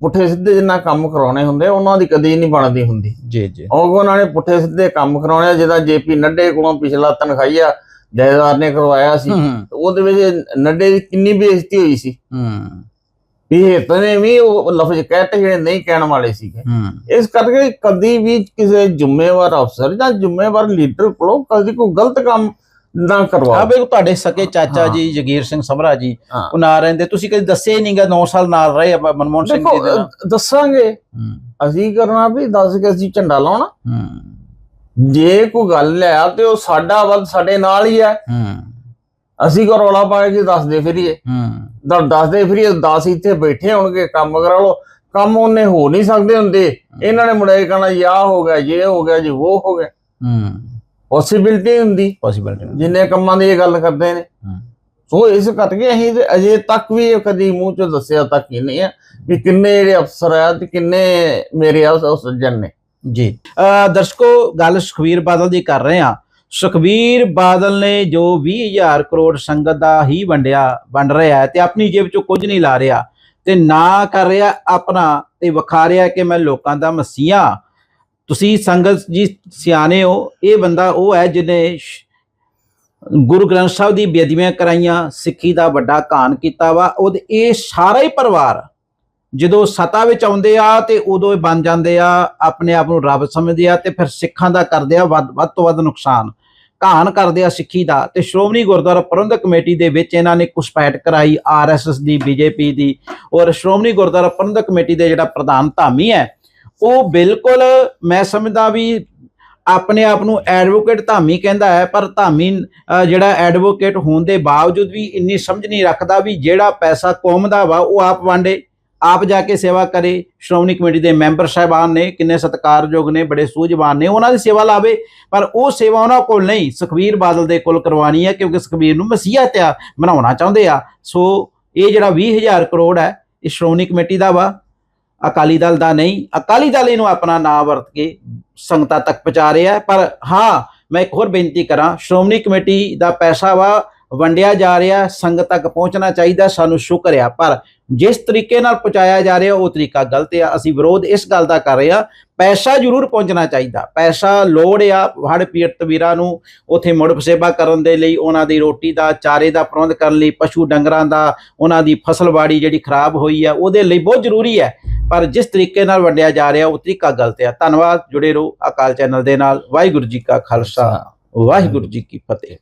ਪੁੱਠੇ ਸਿੱਧੇ ਜਿੰਨਾ ਕੰਮ ਕਰਾਉਣੇ ਹੁੰਦੇ ਉਹਨਾਂ ਦੀ ਕਦੀ ਨਹੀਂ ਬਣਦੀ ਹੁੰਦੀ। ਜੀ ਜੀ। ਉਹ ਉਹਨਾਂ ਨੇ ਪੁੱਠੇ ਸਿੱਧੇ ਕੰਮ ਕਰਾਉਣੇ ਜਿਹਦਾ ਜੇਪੀ ਨੱਡੇ ਕੋਲੋਂ ਪਿਛਲਾ ਤਨਖਾਹੀਆ ਜਾਇਦਾਰ ਨੇ ਕਰਵਾਇਆ ਸੀ ਉਹਦੇ ਵਿੱਚ ਨੱਡੇ ਦੀ ਕਿੰਨੀ ਬੇਇੱਜ਼ਤੀ ਹੋਈ ਸੀ। ਹੂੰ। ਵੀ ਹੇਤ ਨੇ ਵੀ ਉਹ ਲਫ਼ਜ਼ ਕਹਿਤੇ ਜਿਹੜੇ ਨਹੀਂ ਕਹਿਣ ਵਾਲੇ ਸੀਗੇ। ਇਸ ਕਰਕੇ ਕਦੀ ਵੀ ਕਿਸੇ ਜ਼ਿੰਮੇਵਾਰ ਅਫਸਰ ਜਾਂ ਜ਼ਿੰਮੇਵਾਰ ਲੀਡਰ ਕੋਲੋਂ ਕਦੀ ਕੋਈ ਗਲਤ ਕੰਮ ਨਾ ਕਰਵਾਓ ਬੇ ਤੁਹਾਡੇ ਸਕੇ ਚਾਚਾ ਹਾਂ। ਜੀ ਜਗੀਰ ਸਿੰਘ ਸਮਰਾ ਜੀ ਹਾਂ। ਉਹ ਨਾਲ ਰਹਿੰਦੇ। ਤੁਸੀਂ ਕਦੇ ਦੱਸੇ ਹੀ ਨਹੀਂਗਾ 9 ਸਾਲ ਨਾਲ ਰਹੇ ਆ ਮਨਮੋਹਨ ਸਿੰਘ ਜੀ ਦੇ ਦੱਸਾਂਗੇ। ਹੂੰ। ਅਸੀਂ ਕਰਨਾ ਵੀ ਦੱਸ ਕੇ ਅਸੀਂ ਝੰਡਾ ਲਾਉਣਾ। ਹੂੰ। ਜੇ ਕੋਈ ਗੱਲ ਹੈ ਤੇ ਉਹ ਸਾਡਾ ਵੱਲ ਸਾਡੇ ਨਾਲ ਹੀ ਹੈ। ਹੂੰ। ਅਸੀਂ ਕੋ ਰੌਲਾ ਪਾ ਕੇ ਦੱਸਦੇ ਫਿਰੀਏ। ਹੂੰ। ਦ- ਦੱਸਦੇ ਫਿਰੀਏ 10 ਇੱਥੇ ਬੈਠੇ ਹੋਣਗੇ ਕੰਮ ਕਰਾ ਲਓ। ਕੰਮ ਉਹਨੇ ਹੋ ਨਹੀਂ ਸਕਦੇ ਹੁੰਦੇ। ਇਹਨਾਂ ਨੇ ਮੁੜੇ ਕਹਣਾ ਯਾ ਹੋ ਗਿਆ ਇਹ ਹੋ ਗਿਆ ਜੀ ਉਹ ਹੋ ਗਿਆ। ਹੂੰ। ਪੋਸਿਬਿਲਿਟੀ ਹੁੰਦੀ। ਪੋਸੀਬਿਲਿਟੀ ਜਿੰਨੇ ਕੰਮਾਂ ਦੀ ਇਹ ਗੱਲ ਕਰਦੇ ਨੇ। ਸੋ ਇਸ ਕਰਕੇ ਅਸੀਂ ਤੇ ਅਜੇ ਤੱਕ ਵੀ ਇਹ ਕਦੀ ਮੂੰਹ ਚੋਂ ਦੱਸਿਆ ਤੱਕ ਹੀ ਨਹੀਂ ਹੈ ਵੀ ਕਿੰਨੇ ਜਿਹੜੇ ਅਫਸਰ ਆ ਤੇ ਕਿੰਨੇ ਮੇਰੇ ਆ ਉਸ ਸੱਜਣ ਨੇ। ਜੀ। ਅ, ਦਰਸ਼ਕੋ ਗੱਲ ਸੁਖਵੀਰ ਬਾਦਲ ਦੀ ਕਰ ਰਹੇ ਹਾਂ। ਸੁਖਵੀਰ ਬਾਦਲ ਨੇ ਜੋ 20000 ਕਰੋੜ ਸੰਗਤ ਦਾ ਹੀ ਵੰਡਿਆ ਵੰਡ ਰਿਹਾ ਹੈ ਤੇ ਆਪਣੀ ਜੇਬ ਚੋਂ ਕੁਝ ਨਹੀਂ ਲਾ ਰਿਹਾ। ਤੇ ਨਾ ਕਰ ਰਿਹਾ ਆਪਣਾ ਤੇ ਵਿਖਾ ਰਿਹਾ ਕਿ ਮੈਂ ਲੋਕਾਂ ਦਾ ਮਸੀਹਾ। ਤੁਸੀਂ ਸੰਗਤ ਜੀ ਸਿਆਣੇ ਹੋ, ਇਹ ਬੰਦਾ ਉਹ ਹੈ ਜਿਹਨੇ ਗੁਰੂ ਗ੍ਰੰਥ ਸਾਹਿਬ ਦੀ ਬੇਅਦਬੀਆਂ ਕਰਾਈਆਂ, ਸਿੱਖੀ ਦਾ ਵੱਡਾ ਕਾਨ ਕੀਤਾ ਵਾ, ਉਹਦੇ ਇਹ ਸਾਰਾ ਹੀ ਪਰਿਵਾਰ ਜਦੋਂ ਸਤਾ ਵਿੱਚ ਆਉਂਦੇ ਆ ਤੇ ਉਦੋਂ ਇਹ ਬਣ ਜਾਂਦੇ ਆ, ਆਪਣੇ ਆਪ ਨੂੰ ਰੱਬ ਸਮਝਦੇ ਆ ਤੇ ਫਿਰ ਸਿੱਖਾਂ ਦਾ ਕਰਦੇ ਆ ਵੱਧ ਵੱਧ ਤੋਂ ਵੱਧ ਨੁਕਸਾਨ। ਘਾਣ ਕਰਦੇ ਆ ਸਿੱਖੀ ਦਾ ਤੇ ਸ਼੍ਰੋਮਣੀ ਗੁਰਦੁਆਰਾ ਪ੍ਰਬੰਧਕ ਕਮੇਟੀ ਦੇ ਵਿੱਚ ਇਹਨਾਂ ਨੇ ਕੁਸਪੈਟ ਕਰਾਈ ਆਰਐਸਐਸ ਦੀ ਬੀਜੇਪੀ ਦੀ ਔਰ ਸ਼੍ਰੋਮਣੀ ਗੁਰਦੁਆਰਾ ਪ੍ਰਬੰਧਕ ਕਮੇਟੀ ਦੇ ਜਿਹੜਾ ਪ੍ਰਧਾਨ ਧਾਮੀ ਹੈ ਉਹ ਬਿਲਕੁਲ ਮੈਂ ਸਮਝਦਾ ਵੀ ਆਪਣੇ ਆਪ ਨੂੰ ਐਡਵੋਕੇਟ ਧਾਮੀ ਕਹਿੰਦਾ ਹੈ, ਪਰ ਧਾਮੀ ਜਿਹੜਾ ਐਡਵੋਕੇਟ ਹੋਣ ਦੇ ਬਾਵਜੂਦ ਵੀ ਇੰਨੀ ਸਮਝ ਨਹੀਂ ਰੱਖਦਾ ਵੀ ਜਿਹੜਾ ਪੈਸਾ ਕੌਮ ਦਾ ਵਾ, ਉਹ ਆਪ ਵੰਡੇ, ਆਪ ਜਾ ਕੇ ਸੇਵਾ ਕਰੇ। ਸ਼੍ਰੋਮਣੀ ਕਮੇਟੀ ਦੇ ਮੈਂਬਰ ਸਾਹਿਬਾਨ ਨੇ ਕਿੰਨੇ ਸਤਿਕਾਰਯੋਗ ਨੇ, ਬੜੇ ਸੂਝਵਾਨ ਨੇ, ਉਹਨਾਂ ਦੀ ਸੇਵਾ ਲਾਵੇ, ਪਰ ਉਹ ਸੇਵਾ ਉਹਨਾਂ ਕੋਲ ਨਹੀਂ। ਸੁਖਵੀਰ ਬਾਦਲ ਦੇ ਕੋਲ ਕਰਵਾਉਣੀ ਹੈ, ਕਿਉਂਕਿ ਸੁਖਵੀਰ ਨੂੰ ਮਸੀਹਤ ਆ ਬਣਾਉਣਾ ਚਾਹੁੰਦੇ ਆ। ਸੋ ਇਹ ਜਿਹੜਾ 20000 ਕਰੋੜ ਹੈ, ਇਹ ਸ਼੍ਰੋਮਣੀ ਕਮੇਟੀ ਦਾ ਵਾ ਅਕਾਲੀ ਦਲ ਦਾ ਨਹੀਂ, ਅਕਾਲੀ ਦਲ ਇਹਨੂੰ ਆਪਣਾ ਨਾਂ ਵਰਤ ਕੇ ਸੰਗਤਾਂ ਤੱਕ ਪਹੁੰਚਾ ਰਿਹਾ ਪਰ ਹਾਂ, ਮੈਂ ਇੱਕ ਹੋਰ ਬੇਨਤੀ ਕਰਾਂ, ਸ਼੍ਰੋਮਣੀ ਕਮੇਟੀ ਦਾ ਪੈਸਾ ਵਾ ਵੰਡਿਆ ਜਾ ਰਿਹਾ, ਸੰਗਤ ਤੱਕ ਪਹੁੰਚਣਾ ਚਾਹੀਦਾ, ਸਾਨੂੰ ਸ਼ੁਕਰ ਆ, ਪਰ ਜਿਸ ਤਰੀਕੇ ਨਾਲ ਪਹੁੰਚਾਇਆ ਜਾ ਰਿਹਾ, ਉਹ ਤਰੀਕਾ ਗਲਤ ਆ, ਅਸੀਂ ਵਿਰੋਧ ਇਸ ਗੱਲ ਦਾ ਕਰ ਰਹੇ ਆ ਪੈਸਾ ਜ਼ਰੂਰ ਪਹੁੰਚਣਾ ਚਾਹੀਦਾ, ਪੈਸਾ ਲੋੜ ਆ ਹੜ ਪੀੜਤ ਵੀਰਾਂ ਨੂੰ ਉਥੇ ਮੁੜ ਸੇਵਾ ਕਰਨ ਦੇ ਲਈ, ਉਹਨਾਂ ਦੀ ਰੋਟੀ ਦਾ, ਚਾਰੇ ਦਾ ਪ੍ਰਬੰਧ ਕਰਨ ਲਈ, ਪਸ਼ੂ ਡੰਗਰਾਂ ਦਾ, ਉਹਨਾਂ ਦੀ ਫਸਲਬਾੜੀ ਜਿਹੜੀ ਖਰਾਬ ਹੋਈ ਆ, ਉਹਦੇ ਲਈ ਬਹੁਤ ਜ਼ਰੂਰੀ ਹੈ ਪਰ ਜਿਸ ਤਰੀਕੇ ਨਾਲ ਵੰਡਿਆ ਜਾ ਰਿਹਾ, ਉਹ ਤਰੀਕਾ ਗਲਤ ਆ। ਧੰਨਵਾਦ ਜੁੜੇ ਰਹੋ ਅਕਾਲ ਚੈਨਲ ਦੇ ਨਾਲ। ਵਾਹਿਗੁਰੂ ਜੀ ਕਾ ਖਾਲਸਾ। ਵਾਹਿਗੁਰੂ ਜੀ ਕੀ ਫਤਿਹ।